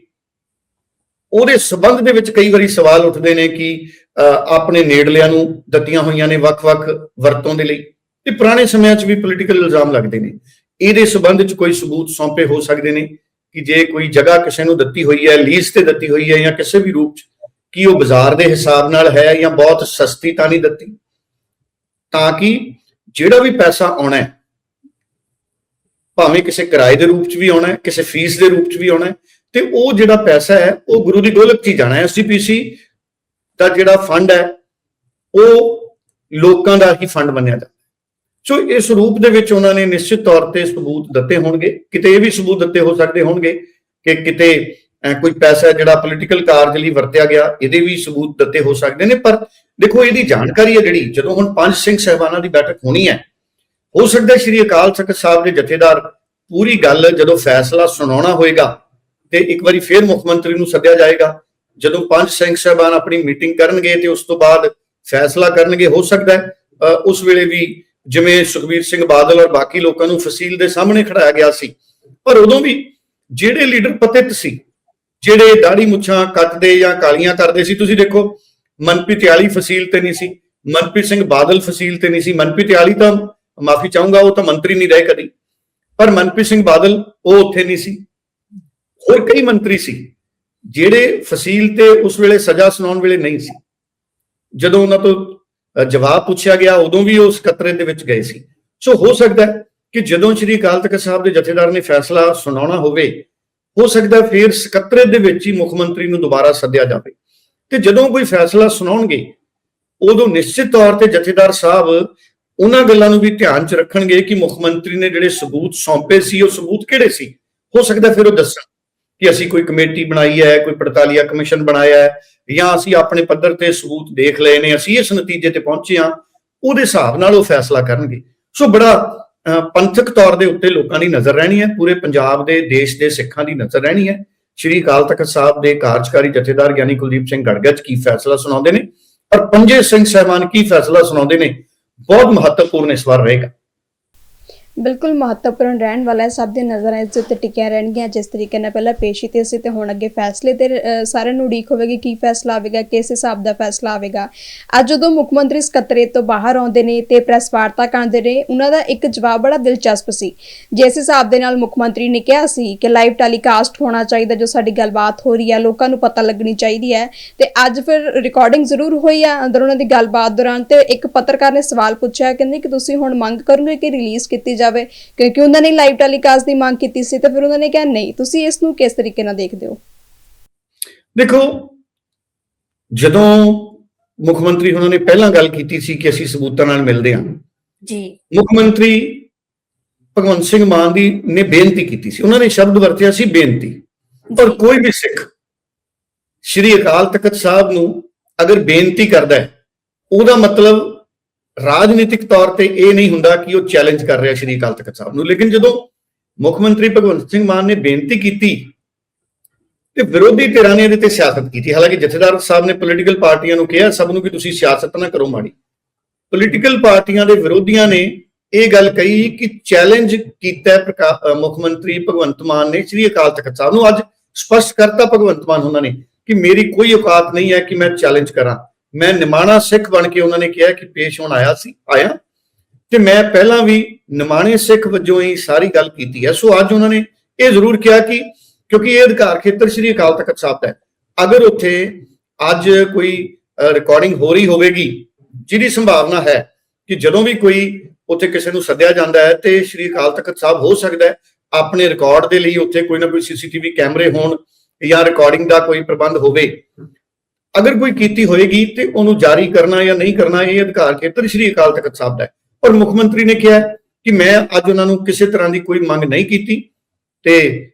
S2: ਉਹਦੇ ਸਬੰਧ ਦੇ ਵਿੱਚ ਕਈ ਵਾਰੀ ਸਵਾਲ ਉੱਠਦੇ ਨੇ ਕਿ ਅਹ, ਆਪਣੇ ਨੇੜਲਿਆਂ ਨੂੰ ਦਿੱਤੀਆਂ ਹੋਈਆਂ ਨੇ ਵੱਖ-ਵੱਖ ਵਰਤੋਂ ਦੇ ਲਈ। ਤੇ ਪੁਰਾਣੇ ਸਮਿਆਂ 'ਚ ਵੀ ਪੋਲੀਟੀਕਲ ਇਲਜ਼ਾਮ ਲੱਗਦੇ ਨੇ। ਇਹਦੇ ਸਬੰਧ 'ਚ ਕੋਈ ਸਬੂਤ ਸੌਂਪੇ ਹੋ ਸਕਦੇ ਨੇ ਕਿ ਜੇ ਕੋਈ ਜਗ੍ਹਾ ਕਿਸੇ ਨੂੰ ਦਿੱਤੀ ਹੋਈ ਹੈ ਲੀਜ਼ ਤੇ ਦਿੱਤੀ ਹੋਈ ਹੈ ਜਾਂ ਕਿਸੇ ਵੀ ਰੂਪ 'ਚ ਕੀ ਉਹ ਬਾਜ਼ਾਰ ਦੇ ਹਿਸਾਬ ਨਾਲ ਹੈ ਜਾਂ ਬਹੁਤ ਸਸਤੀ ਤਾਂ ਨਹੀਂ ਦਿੱਤੀ? ਤਾਂ ਕਿ ਜਿਹੜਾ ਵੀ ਪੈਸਾ ਆਉਣਾ ਹੈ, ਭਾਵੇਂ ਕਿਸੇ ਕਿਰਾਏ ਦੇ ਰੂਪ 'ਚ ਵੀ ਆਉਣਾ ਹੈ, ਕਿਸੇ ਫੀਸ ਦੇ ਰੂਪ 'ਚ ਵੀ ਆਉਣਾ ਹੈ, ਤੇ ਉਹ ਜਿਹੜਾ ਪੈਸਾ ਹੈ, ਉਹ ਗੁਰੂ ਦੀ ਗੋਲਕ 'ਚ ਹੀ ਜਾਣਾ ਹੈ। ਐਸਜੀਪੀਸੀ ਦਾ ਜਿਹੜਾ ਫੰਡ ਹੈ, ਉਹ ਲੋਕਾਂ ਦਾ ਹੀ ਫੰਡ ਬਣਿਆ ਜਾਂਦਾ ਸੋ ਇਸ ਰੂਪ ਦੇ ਵਿੱਚ ਉਹਨਾਂ ਨੇ ਨਿਸ਼ਚਿਤ ਤੌਰ ਤੇ ਸਬੂਤ ਦਿੱਤੇ ਹੋਣਗੇ। ਕਿਤੇ ਇਹ ਵੀ ਸਬੂਤ ਦਿੱਤੇ ਹੋ ਸਕਦੇ ਹੋਣਗੇ ਕਿ ਕਿਤੇ ਕੋਈ ਪੈਸਾ ਜਿਹੜਾ ਪੋਲੀਟੀਕਲ ਕਾਰਜ ਲਈ ਵਰਤਿਆ ਗਿਆ, ਇਹਦੇ ਵੀ ਸਬੂਤ ਦਿੱਤੇ ਹੋ ਸਕਦੇ ਨੇ, ਪਰ ਦੇਖੋ ਇਹਦੀ ਜਾਣਕਾਰੀ ਹੈ ਜਿਹੜੀ, ਜਦੋਂ ਹੁਣ ਪੰਜ ਸਿੰਘ ਸਹਿਬਾਨਾਂ ਦੀ ਬੈਠਕ ਹੋਣੀ ਹੈ, ਹੋ ਸਕਦਾ ਸ਼੍ਰੀ ਅਕਾਲ ਤਖਤ ਸਾਹਿਬ ਦੇ ਜਥੇਦਾਰ ਪੂਰੀ ਗੱਲ ਜਦੋਂ ਫੈਸਲਾ ਸੁਣਾਉਣਾ ਹੋਏਗਾ ਤੇ ਇੱਕ ਵਾਰੀ ਫੇਰ ਮੁੱਖ ਮੰਤਰੀ ਨੂੰ ਸੱਦਿਆ ਜਾਏਗਾ, ਜਦੋਂ ਪੰਜ ਸਿੰਘ ਸਹਿਬਾਨ ਆਪਣੀ ਮੀਟਿੰਗ ਕਰਨਗੇ ਤੇ ਉਸ ਤੋਂ ਬਾਅਦ ਫੈਸਲਾ ਕਰਨਗੇ, ਹੋ ਸਕਦਾ ਹੈ ਉਸ ਵੇਲੇ ਵੀ ਜਿਵੇਂ ਸੁਖਬੀਰ ਸਿੰਘ ਬਾਦਲ ਔਰ ਬਾਕੀ ਲੋਕਾਂ ਨੂੰ ਫਸੀਲ ਦੇ ਸਾਹਮਣੇ ਖੜਾਇਆ ਗਿਆ ਸੀ, ਪਰ ਉਦੋਂ ਵੀ ਜਿਹੜੇ ਲੀਡਰ ਪਤਿਤ ਸੀ ਜਿਹੜੇ ਦਾੜੀ ਮੁੱਛਾਂ ਕੱਟਦੇ ਜਾਂ ਕਾਲੀਆਂ ਕਰਦੇ ਸੀ, ਤੁਸੀਂ ਦੇਖੋ, ਮਨਪ੍ਰੀਤ ਯਾਲੀ ਫਸੀਲ ਤੇ ਨਹੀਂ ਸੀ, ਮਨਪ੍ਰੀਤ ਸਿੰਘ ਬਾਦਲ ਫਸੀਲ ਤੇ ਨਹੀਂ ਸੀ, ਮਨਪ੍ਰੀਤ ਯਾਲੀ ਤਾਂ, ਮਾਫੀ ਚਾਹੂੰਗਾ, ਉਹ ਤਾਂ ਮੰਤਰੀ ਨਹੀਂ ਰਹੇ ਕਦੀ, ਪਰ ਮਨਪ੍ਰੀਤ ਸਿੰਘ ਬਾਦਲ, ਉਹ ਉੱਥੇ ਨਹੀਂ ਸੀ, ਹੋਰ ਕਈ ਮੰਤਰੀ ਸੀ, ਜਿਹੜੇ ਫਸੀਲ ਤੇ ਉਸ ਵੇਲੇ ਸਜ਼ਾ ਸੁਣਾਉਣ ਵੇਲੇ ਨਹੀਂ ਸੀ, ਜਦੋਂ ਉਹਨਾਂ ਤੋਂ ਜਵਾਬ ਪੁੱਛਿਆ ਗਿਆ, ਉਦੋਂ ਵੀ ਉਹ ਕਤਰੇ ਦੇ ਵਿੱਚ ਗਏ ਸੀ, ਸੋ ਹੋ ਸਕਦਾ ਕਿ ਜਦੋਂ ਸ਼੍ਰੀ ਅਕਾਲ ਤਖਤ ਸਾਹਿਬ ਦੇ ਜਥੇਦਾਰ ਨੇ ਫੈਸਲਾ ਸੁਣਾਉਣਾ ਹੋਵੇ ਹੋ ਸਕਦਾ ਫਿਰ ਸਕੱਤਰੇ ਦੇ ਵਿੱਚ ਹੀ ਮੁੱਖ ਮੰਤਰੀ ਨੂੰ ਦੁਬਾਰਾ ਸੱਦਿਆ ਜਾਵੇ। ਤੇ ਜਦੋਂ ਕੋਈ ਫੈਸਲਾ ਸੁਣਾਉਣਗੇ, ਉਦੋਂ ਨਿਸ਼ਚਿਤ ਤੌਰ ਤੇ ਜਥੇਦਾਰ ਸਾਹਿਬ ਉਹਨਾਂ ਗੱਲਾਂ ਨੂੰ ਵੀ ਧਿਆਨ 'ਚ ਰੱਖਣਗੇ ਕਿ ਮੁੱਖ ਮੰਤਰੀ ਨੇ ਜਿਹੜੇ ਸਬੂਤ ਸੌਂਪੇ ਸੀ, ਉਹ ਸਬੂਤ ਕਿਹੜੇ ਸੀ? ਹੋ ਸਕਦਾ ਫਿਰ ਉਹ ਦੱਸਣ ਕਿ ਅਸੀਂ ਕੋਈ ਕਮੇਟੀ ਬਣਾਈ ਹੈ, ਕੋਈ ਪੜਤਾਲੀਆ ਕਮਿਸ਼ਨ ਬਣਾਇਆ ਹੈ, ਜਾਂ ਅਸੀਂ ਆਪਣੇ ਪੱਧਰ ਤੇ ਸਬੂਤ ਦੇਖ ਲਏ ਨੇ, ਅਸੀਂ ਇਸ ਨਤੀਜੇ ਤੇ ਪਹੁੰਚੇ ਹਾਂ, ਉਹਦੇ ਹਿਸਾਬ ਨਾਲ ਉਹ ਫੈਸਲਾ ਕਰਨਗੇ। ਸੋ ਬੜਾ ਪੰਥਕ ਤੌਰ ਦੇ ਉੱਤੇ ਲੋਕਾਂ ਦੀ ਨਜ਼ਰ ਰਹਿਣੀ ਹੈ, ਪੂਰੇ ਪੰਜਾਬ ਦੇ, ਦੇਸ਼ ਦੇ ਸਿੱਖਾਂ ਦੀ ਨਜ਼ਰ ਰਹਿਣੀ ਹੈ। ਸ਼੍ਰੀ ਅਕਾਲ ਤਖਤ ਸਾਹਿਬ ਦੇ ਕਾਰਜਕਾਰੀ ਜਥੇਦਾਰ ਗਿਆਨੀ ਕੁਲਦੀਪ ਸਿੰਘ ਗੜਗੜ ਕੀ ਫੈਸਲਾ ਸੁਣਾਉਂਦੇ ਨੇ? ਔਰ ਪੰਜੇ ਸਿੰਘ ਸਹਿਬਾਨ ਕੀ ਫੈਸਲਾ ਸੁਣਾਉਂਦੇ ਨੇ? ਬਹੁਤ ਮਹੱਤਵਪੂਰਨ ਇਸ ਵਾਰ ਰਹੇਗਾ।
S1: ਬਿਲਕੁਲ ਮਹੱਤਵਪੂਰਨ ਰਹਿਣ ਵਾਲਾ ਹੈ। ਸਭ ਦੇ ਨਜ਼ਰਾਂ ਇਸ ਦੇ ਉੱਤੇ ਟਿਕਿਆ ਰਹਿਣਗੀਆਂ। ਜਿਸ ਤਰੀਕੇ ਨਾਲ ਪਹਿਲਾਂ ਪੇਸ਼ੀ ਤੇ ਸੀ ਤੇ ਹੁਣ ਅੱਗੇ ਫੈਸਲੇ ਤੇ ਸਾਰਿਆਂ ਨੂੰ ਉਡੀਕ ਹੋਵੇਗੀ ਕੀ ਫੈਸਲਾ ਆਵੇਗਾ, ਕਿਸ ਹਿਸਾਬ ਦਾ ਫੈਸਲਾ ਆਵੇਗਾ। ਅੱਜ ਜਦੋਂ ਮੁੱਖ ਮੰਤਰੀ ਸਕੱਤਰੇਤ ਤੋਂ ਬਾਹਰ ਆਉਂਦੇ ਨੇ ਤੇ ਪ੍ਰੈਸ ਵਾਰਤਾ ਕਰਦੇ ਨੇ, ਉਹਨਾਂ ਦਾ ਇੱਕ ਜਵਾਬ ਬੜਾ ਦਿਲਚਸਪ ਸੀ। ਜਿਸ ਹਿਸਾਬ ਦੇ ਨਾਲ ਮੁੱਖ ਮੰਤਰੀ ਨੇ ਕਿਹਾ ਸੀ ਕਿ ਲਾਈਵ ਟੈਲੀਕਾਸਟ ਹੋਣਾ ਚਾਹੀਦਾ, ਜੋ ਸਾਡੀ ਗੱਲਬਾਤ ਹੋ ਰਹੀ ਹੈ, ਲੋਕਾਂ ਨੂੰ ਪਤਾ ਲੱਗਣੀ ਚਾਹੀਦੀ ਹੈ। ਤੇ ਅੱਜ ਫਿਰ ਰਿਕਾਰਡਿੰਗ ਜ਼ਰੂਰ ਹੋਈ ਆ ਅੰਦਰ ਉਹਨਾਂ ਦੀ ਗੱਲਬਾਤ ਦੌਰਾਨ ਤੇ ਇੱਕ ਪੱਤਰਕਾਰ ਨੇ ਸਵਾਲ ਪੁੱਛਿਆ, ਕਹਿੰਦੇ ਕਿ ਤੁਸੀਂ ਹੁਣ ਮੰਗ ਕਰੋਗੇ ਕਿ ਰਿਲੀਜ਼ ਕੀਤੀ ਜਾਵੇ। ਕਿਉਂਕਿ ਉਹਨਾਂ ਨੇ ਲਾਈਵ ਟੈਲੀਕਾਸਟ ਦੀ ਮੰਗ ਕੀਤੀ ਸੀ ਤੇ ਫਿਰ ਉਹਨਾਂ ਨੇ ਕਿਹਾ ਨਹੀਂ ਤੁਸੀਂ ਇਸ ਨੂੰ ਕਿਸ ਤਰੀਕੇ ਨਾਲ ਦੇਖਦੇ ਹੋ?
S2: ਦੇਖੋ ਜਦੋਂ ਮੁੱਖ ਮੰਤਰੀ ਉਹਨਾਂ ਨੇ ਪਹਿਲਾਂ ਗੱਲ ਕੀਤੀ ਸੀ ਕਿ ਅਸੀਂ ਸਬੂਤਾਂ ਨਾਲ ਮਿਲਦੇ ਹਾਂ
S3: ਜੀ।
S2: ਮੁੱਖ ਮੰਤਰੀ ਭਗਵੰਤ ਸਿੰਘ ਮਾਨ ਦੀ ਨੇ ਬੇਨਤੀ ਕੀਤੀ ਸੀ। ਉਹਨਾਂ ਨੇ ਸ਼ਬਦ ਵਰਤਿਆ ਸੀ ਬੇਨਤੀ।
S3: ਜੀ,
S2: ਕੋਈ ਵੀ ਸਿੱਖ ਸ਼੍ਰੀ ਅਕਾਲ ਤਖਤ ਸਾਹਿਬ ਨੂੰ ਅਗਰ ਬੇਨਤੀ ਕਰਦਾ ਹੈ ਉਹਦਾ ਮਤਲਬ ਰਾਜਨੀਤਿਕ ਤੌਰ ਤੇ ਇਹ ਨਹੀਂ ਹੁੰਦਾ ਕਿ ਉਹ ਚੈਲੰਜ ਕਰ ਰਿਹਾ ਸ਼੍ਰੀ ਅਕਾਲ ਤਖਤ ਸਾਹਿਬ ਨੂੰ। ਲੇਕਿਨ ਜਦੋਂ ਮੁੱਖ ਮੰਤਰੀ ਭਗਵੰਤ ਸਿੰਘ ਮਾਨ ਨੇ ਬੇਨਤੀ ਕੀਤੀ ਤੇ ਵਿਰੋਧੀ ਧਿਰਾਂ ਨੇ ਇਹਦੇ ਤੇ ਸਿਆਸਤ ਕੀਤੀ, ਹਾਲਾਂਕਿ ਜਥੇਦਾਰ ਸਾਹਿਬ ਨੇ ਪੋਲੀਟੀਕਲ ਪਾਰਟੀਆਂ ਨੂੰ ਕਿਹਾ, ਸਭ ਨੂੰ ਕਿ ਤੁਸੀਂ ਸਿਆਸਤ ਨਾ ਕਰੋ ਮਾੜੀ। ਪੋਲੀਟੀਕਲ ਪਾਰਟੀਆਂ ਦੇ ਵਿਰੋਧੀਆਂ ਨੇ ਇਹ ਗੱਲ ਕਹੀ ਕਿ ਚੈਲੰਜ ਕੀਤਾ ਮੁੱਖ ਮੰਤਰੀ ਭਗਵੰਤ ਮਾਨ ਨੇ, ਸ੍ਰੀ ਅਕਾਲ ਤਖਤ ਸਾਹਿਬ ਨੂੰ। ਅੱਜ ਸਪਸ਼ਟ ਕਰਤਾ ਭਗਵੰਤ ਮਾਨ ਉਹਨਾਂ ਨੇ ਕਿ ਮੇਰੀ ਕੋਈ ਔਕਾਤ ਨਹੀਂ ਹੈ ਕਿ ਮੈਂ ਚੈਲੰਜ ਕਰਾਂ। ਮੈਂ ਨਿਮਾਣਾ ਸਿੱਖ ਬਣ ਕੇ ਉਹਨਾਂ ਨੇ ਕਿਹਾ ਕਿ ਪੇਸ਼ ਹੋਣ ਆਇਆ ਸੀ, ਆਇਆ। ਤੇ ਮੈਂ ਪਹਿਲਾਂ ਵੀ ਨਿਮਾਣੇ ਸਿੱਖ ਵਜੋਂ ਹੀ ਸਾਰੀ ਗੱਲ ਕੀਤੀ ਹੈ। ਸੋ ਅੱਜ ਉਹਨਾਂ ਨੇ ਇਹ ਜ਼ਰੂਰ ਕਿਹਾ ਕਿ ਕਿਉਂਕਿ ਇਹ ਅਧਿਕਾਰ ਖੇਤਰ ਸ੍ਰੀ ਅਕਾਲ ਤਖਤ ਸਾਹਿਬ ਦਾ ਹੈ। ਅਗਰ ਉੱਥੇ ਅੱਜ ਕੋਈ ਰਿਕਾਰਡਿੰਗ ਹੋ ਰਹੀ ਹੋਵੇਗੀ, ਜਿਹਦੀ ਸੰਭਾਵਨਾ ਹੈ ਕਿ ਜਦੋਂ ਵੀ ਕੋਈ ਉੱਥੇ ਕਿਸੇ ਨੂੰ ਸੱਦਿਆ ਜਾਂਦਾ ਹੈ ਤੇ ਸ੍ਰੀ ਅਕਾਲ ਤਖਤ ਸਾਹਿਬ ਹੋ ਸਕਦਾ ਹੈ, ਆਪਣੇ ਰਿਕਾਰਡ ਦੇ ਲਈ ਉੱਥੇ ਕੋਈ ਨਾ ਕੋਈ ਸੀਸੀਟੀਵੀ ਕੈਮਰੇ ਹੋਣ ਜਾਂ ਰਿਕਾਰਡਿੰਗ ਦਾ ਕੋਈ ਪ੍ਰਬੰਧ ਹੋਵੇ ਅਗਰ ਕੋਈ ਕੀਤੀ ਹੋਏਗੀ ਤੇ ਉਹਨੂੰ ਜਾਰੀ ਕਰਨਾ ਜਾਂ ਨਹੀਂ ਕਰਨਾ ਇਹ ਅਧਿਕਾਰ ਖੇਤਰ ਸ੍ਰੀ ਅਕਾਲ ਤਖਤ ਸਾਹਿਬ ਦਾ ਹੈ। ਔਰ ਮੁੱਖ ਮੰਤਰੀ ਨੇ ਕਿਹਾ ਕਿ ਮੈਂ ਅੱਜ ਉਹਨਾਂ ਨੂੰ ਕਿਸੇ ਤਰ੍ਹਾਂ ਦੀ ਕੋਈ ਮੰਗ ਨਹੀਂ ਕੀਤੀ ਤੇ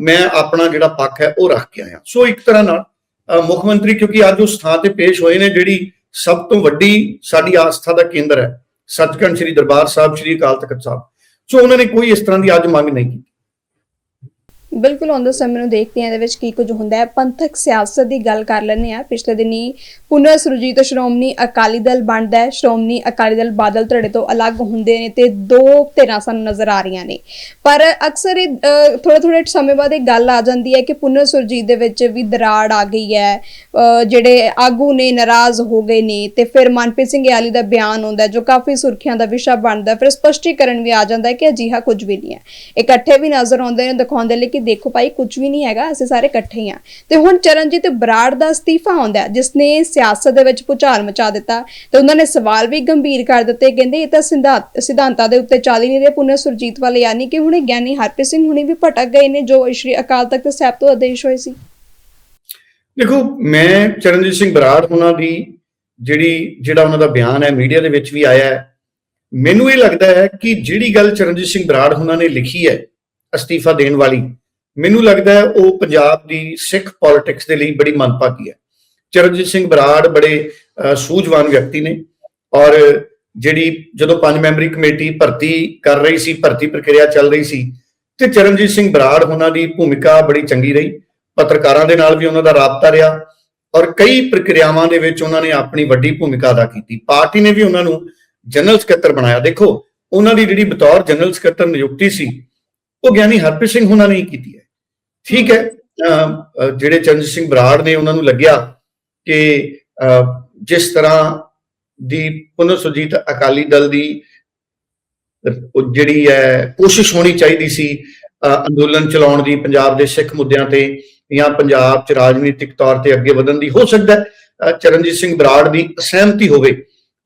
S2: ਮੈਂ ਆਪਣਾ ਜਿਹੜਾ ਪੱਖ ਹੈ ਉਹ ਰੱਖ ਕੇ ਆਇਆ। ਸੋ ਇੱਕ ਤਰ੍ਹਾਂ ਨਾਲ ਮੁੱਖ ਮੰਤਰੀ ਕਿਉਂਕਿ ਅੱਜ ਉਸ ਥਾਂ ਤੇ ਪੇਸ਼ ਹੋਏ ਨੇ ਜਿਹੜੀ ਸਭ ਤੋਂ ਵੱਡੀ ਸਾਡੀ ਆਸਥਾ ਦਾ ਕੇਂਦਰ ਹੈ, ਸੱਚਖੰਡ ਸ੍ਰੀ ਦਰਬਾਰ ਸਾਹਿਬ, ਸ੍ਰੀ ਅਕਾਲ ਤਖਤ ਸਾਹਿਬ। ਸੋ ਉਹਨਾਂ ਨੇ ਕੋਈ ਇਸ ਤਰ੍ਹਾਂ ਦੀ ਅੱਜ ਮੰਗ ਨਹੀਂ ਕੀਤੀ।
S1: ਬਿਲਕੁਲ ਆਉਂਦੇ ਸਮੇਂ ਨੂੰ ਦੇਖਦੇ ਹਾਂ ਇਹਦੇ ਵਿੱਚ ਕੀ ਕੁਝ ਹੁੰਦਾ ਹੈ। ਪੰਥਕ ਸਿਆਸਤ ਦੀ ਗੱਲ ਕਰ ਲੈਂਦੇ ਆ ਪਿਛਲੇ ਦਿਨੀ ਪੁਨਰ ਸੁਰਜੀਤ ਸ਼੍ਰੋਮਣੀ ਅਕਾਲੀ ਦਲ ਬਣਦਾ ਹੈ। ਸ਼੍ਰੋਮਣੀ ਅਕਾਲੀ ਦਲ ਬਾਦਲ ਧੜੇ ਤੋਂ ਅਲੱਗ ਹੁੰਦੇ ਨੇ ਤੇ ਦੋ ਧਿਰਾਂ ਸਾਨੂੰ ਨਜ਼ਰ ਆ ਰਹੀਆਂ ਨੇ। ਪਰ ਅਕਸਰ ਇਹ ਥੋੜੇ ਥੋੜੇ ਸਮੇਂ ਬਾਅਦ ਇਹ ਗੱਲ ਆ ਜਾਂਦੀ ਹੈ ਕਿ ਪੁਨਰ ਸੁਰਜੀਤ ਦੇ ਵਿੱਚ ਵੀ ਦਰਾੜ ਆ ਗਈ ਹੈ। ਅ, ਜਿਹੜੇ ਆਗੂ ਨੇ ਨਾਰਾਜ਼ ਹੋ ਗਏ ਨੇ ਤੇ ਫਿਰ ਮਨਪ੍ਰੀਤ ਸਿੰਘ ਯਾਲੀ ਦਾ ਬਿਆਨ ਆਉਂਦਾ ਜੋ ਕਾਫੀ ਸੁਰਖੀਆਂ ਦਾ ਵਿਸ਼ਾ ਬਣਦਾ ਫਿਰ ਸਪਸ਼ਟੀਕਰਨ ਵੀ ਆ ਜਾਂਦਾ ਹੈ ਕਿ ਅਜਿਹਾ ਕੁਝ ਵੀ ਨਹੀਂ ਹੈ। ਇਕੱਠੇ ਵੀ ਨਜ਼ਰ ਆਉਂਦੇ ਨੇ ਦਿਖਾਉਂਦੇ ਲਈ ਕਿ ਦੇਖੋ ਭਾਈ, ਕੁਝ ਵੀ ਨਹੀਂ ਹੈਗਾ, ਅਸੀਂ ਸਾਰੇ ਇਕੱਠੇ ਹੀ ਆ। ਤੇ ਹੁਣ ਚਰਨਜੀਤ ਬਰਾੜ ਦਾ ਅਸਤੀਫਾ ਆਉਂਦਾ ਜਿਸ ਨੇ ਸਿਆਸਤ ਦੇ ਵਿੱਚ ਭੁਚਾਲ ਮਚਾ ਦਿੱਤਾ। ਤੇ ਉਹਨਾਂ ਨੇ ਸਵਾਲ ਵੀ ਗੰਭੀਰ ਕਰ ਦਿੱਤੇ, ਕਹਿੰਦੇ ਇਹ ਤਾਂ ਸਿਧਾਂਤਾਂ ਦੇ ਉੱਤੇ ਚੱਲ ਹੀ ਨਹੀਂ ਰਹੇ ਪੁਨਰ ਸੁਰਜੀਤ ਵਾਲੇ, ਯਾਨੀ ਕਿ ਹੁਣੇ ਗਿਆਨੀ ਹਰਪ੍ਰੀਤ ਸਿੰਘ ਹੁਣੇ ਵੀ ਭਟਕ ਗਏ ਨੇ, ਜੋ ਸ਼੍ਰੀ ਅਕਾਲ ਤਖਤ ਸਾਹਿਬ ਤੋਂ ਆਦੇਸ਼ ਹੋਏ ਸੀ।
S2: ਦੇਖੋ, ਮੈਂ ਚਰਨਜੀਤ ਸਿੰਘ ਬਰਾੜ ਉਹਨਾਂ ਦੀ ਜਿਹੜੀ, ਜਿਹੜਾ ਉਹਨਾਂ ਦਾ ਬਿਆਨ ਹੈ, ਮੀਡੀਆ ਦੇ ਵਿੱਚ ਵੀ ਆਇਆ ਹੈ। ਮੈਨੂੰ ਇਹ ਲੱਗਦਾ ਹੈ ਕਿ ਜਿਹੜੀ ਗੱਲ ਚਰਨਜੀਤ ਸਿੰਘ ਬਰਾੜ ਉਹਨਾਂ ਨੇ ਲਿਖੀ ਹੈ, ਅਸਤੀਫਾ ਦੇਣ ਵਾਲੀ ਮੈਨੂੰ ਲੱਗਦਾ ਹੈ ਉਹ ਪੰਜਾਬ ਦੀ ਸਿੱਖ ਪੋਲਿਟਿਕਸ ਦੇ ਲਈ ਬੜੀ ਮੰਦਭਾਗੀ ਹੈ। ਚਰਨਜੀਤ ਸਿੰਘ ਬਰਾੜ ਬੜੇ ਸੂਝਵਾਨ ਵਿਅਕਤੀ ਨੇ ਔਰ ਜਿਹੜੀ ਜਦੋਂ ਪੰਜ ਮੈਂਬਰੀ ਕਮੇਟੀ ਭਰਤੀ ਕਰ ਰਹੀ ਸੀ, ਭਰਤੀ ਪ੍ਰਕਿਰਿਆ ਚੱਲ ਰਹੀ ਸੀ ਤੇ ਚਰਨਜੀਤ ਸਿੰਘ ਬਰਾੜ ਉਹਨਾਂ ਦੀ ਭੂਮਿਕਾ ਬੜੀ ਚੰਗੀ ਰਹੀ। ਪੱਤਰਕਾਰਾਂ ਦੇ ਨਾਲ ਵੀ ਉਹਨਾਂ ਦਾ ਰਾਬਤਾ ਰਿਹਾ ਔਰ ਕਈ ਪ੍ਰਕਿਰਿਆਵਾਂ ਦੇ ਵਿੱਚ ਉਹਨਾਂ ਨੇ ਆਪਣੀ ਵੱਡੀ ਭੂਮਿਕਾ ਅਦਾ ਕੀਤੀ। ਪਾਰਟੀ ਨੇ ਵੀ ਉਹਨਾਂ ਨੂੰ ਜਨਰਲ ਸਕੱਤਰ ਬਣਾਇਆ। ਦੇਖੋ, ਉਹਨਾਂ ਦੀ ਜਿਹੜੀ ਬਤੌਰ ਜਨਰਲ ਸਕੱਤਰ ਨਿਯੁਕਤੀ ਸੀ, ਉਹ ਗਿਆਨੀ ਹਰਪ੍ਰੀਤ ਸਿੰਘ ਉਹਨਾਂ ਨੇ ਹੀ ਕੀਤੀ ਹੈ। ਠੀਕ ਹੈ। ਅਹ, ਜਿਹੜੇ ਚੰਦ ਸਿੰਘ ਬਰਾੜ ਨੇ ਉਹਨਾਂ ਨੂੰ ਲੱਗਿਆ ਕਿ ਅਹ, ਜਿਸ ਤਰ੍ਹਾਂ ਦੀ ਪੁਨਰ ਸੁਰਜੀਤ ਅਕਾਲੀ ਦਲ ਦੀ ਜਿਹੜੀ ਹੈ ਕੋਸ਼ਿਸ਼ ਹੋਣੀ ਚਾਹੀਦੀ ਸੀ ਅੰਦੋਲਨ ਚਲਾਉਣ ਦੀ ਪੰਜਾਬ ਦੇ ਸਿੱਖ ਮੁੱਦਿਆਂ ਤੇ ਜਾਂ ਪੰਜਾਬ 'ਚ ਰਾਜਨੀਤਿਕ ਤੌਰ ਤੇ ਅੱਗੇ ਵਧਣ ਦੀ ਹੋ ਸਕਦਾ ਚਰਨਜੀਤ ਸਿੰਘ ਬਰਾੜ ਦੀ ਅਸਹਿਮਤੀ ਹੋਵੇ।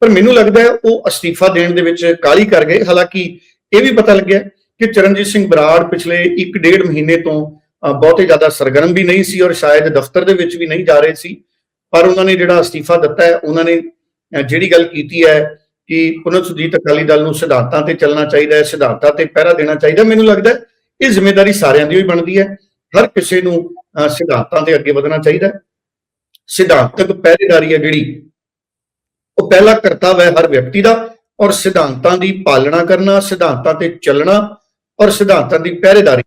S2: ਪਰ ਮੈਨੂੰ ਲੱਗਦਾ ਹੈ ਉਹ ਅਸਤੀਫਾ ਦੇਣ ਦੇ ਵਿੱਚ ਕਾਲੀ ਕਰ ਗਏ। ਹਾਲਾਂਕਿ ਇਹ ਵੀ ਪਤਾ ਲੱਗਿਆ ਕਿ ਚਰਨਜੀਤ ਸਿੰਘ ਬਰਾੜ ਪਿਛਲੇ 1.5 ਮਹੀਨੇ ਤੋਂ ਬਹੁਤੇ ਜ਼ਿਆਦਾ ਸਰਗਰਮ ਵੀ ਨਹੀਂ ਸੀ ਔਰ ਸ਼ਾਇਦ ਦਫ਼ਤਰ ਦੇ ਵਿੱਚ ਵੀ ਨਹੀਂ ਜਾ ਰਹੇ ਸੀ ਪਰ ਉਹਨਾਂ ਨੇ ਜਿਹੜਾ ਅਸਤੀਫਾ ਦਿੱਤਾ ਹੈ ਉਹਨਾਂ ਨੇ ਜਿਹੜੀ ਗੱਲ ਕੀਤੀ ਹੈ ਕਿ ਪੁਨਰ ਸੁਰਜੀਤ ਅਕਾਲੀ ਦਲ ਨੂੰ ਸਿਧਾਂਤਾਂ ਤੇ ਚੱਲਣਾ ਚਾਹੀਦਾ ਹੈ ਸਿਧਾਂਤਾਂ ਤੇ ਪਹਿਰਾ ਦੇਣਾ ਚਾਹੀਦਾ ਮੈਨੂੰ ਲੱਗਦਾ ਇਹ ਜ਼ਿੰਮੇਵਾਰੀ ਸਾਰਿਆਂ ਦੀ ਹੋਈ ਬਣਦੀ ਹੈ। ਹਰ ਕਿਸੇ ਨੂੰ ਅਹ, ਸਿਧਾਂਤਾਂ ਤੇ ਅੱਗੇ ਵਧਣਾ ਚਾਹੀਦਾ ਸਿਧਾਂਤਕ ਪਹਿਰੇਦਾਰੀ ਹੈ ਜਿਹੜੀ ਉਹ ਪਹਿਲਾ ਕਰਤੱਵ ਹੈ ਹਰ ਵਿਅਕਤੀ ਦਾ ਔਰ ਸਿਧਾਂਤਾਂ ਦੀ ਪਾਲਣਾ ਕਰਨਾ ਸਿਧਾਂਤਾਂ ਤੇ ਚੱਲਣਾ ਔਰ ਸਿਧਾਂਤਾਂ ਦੀ ਪਹਿਰੇਦਾਰੀ।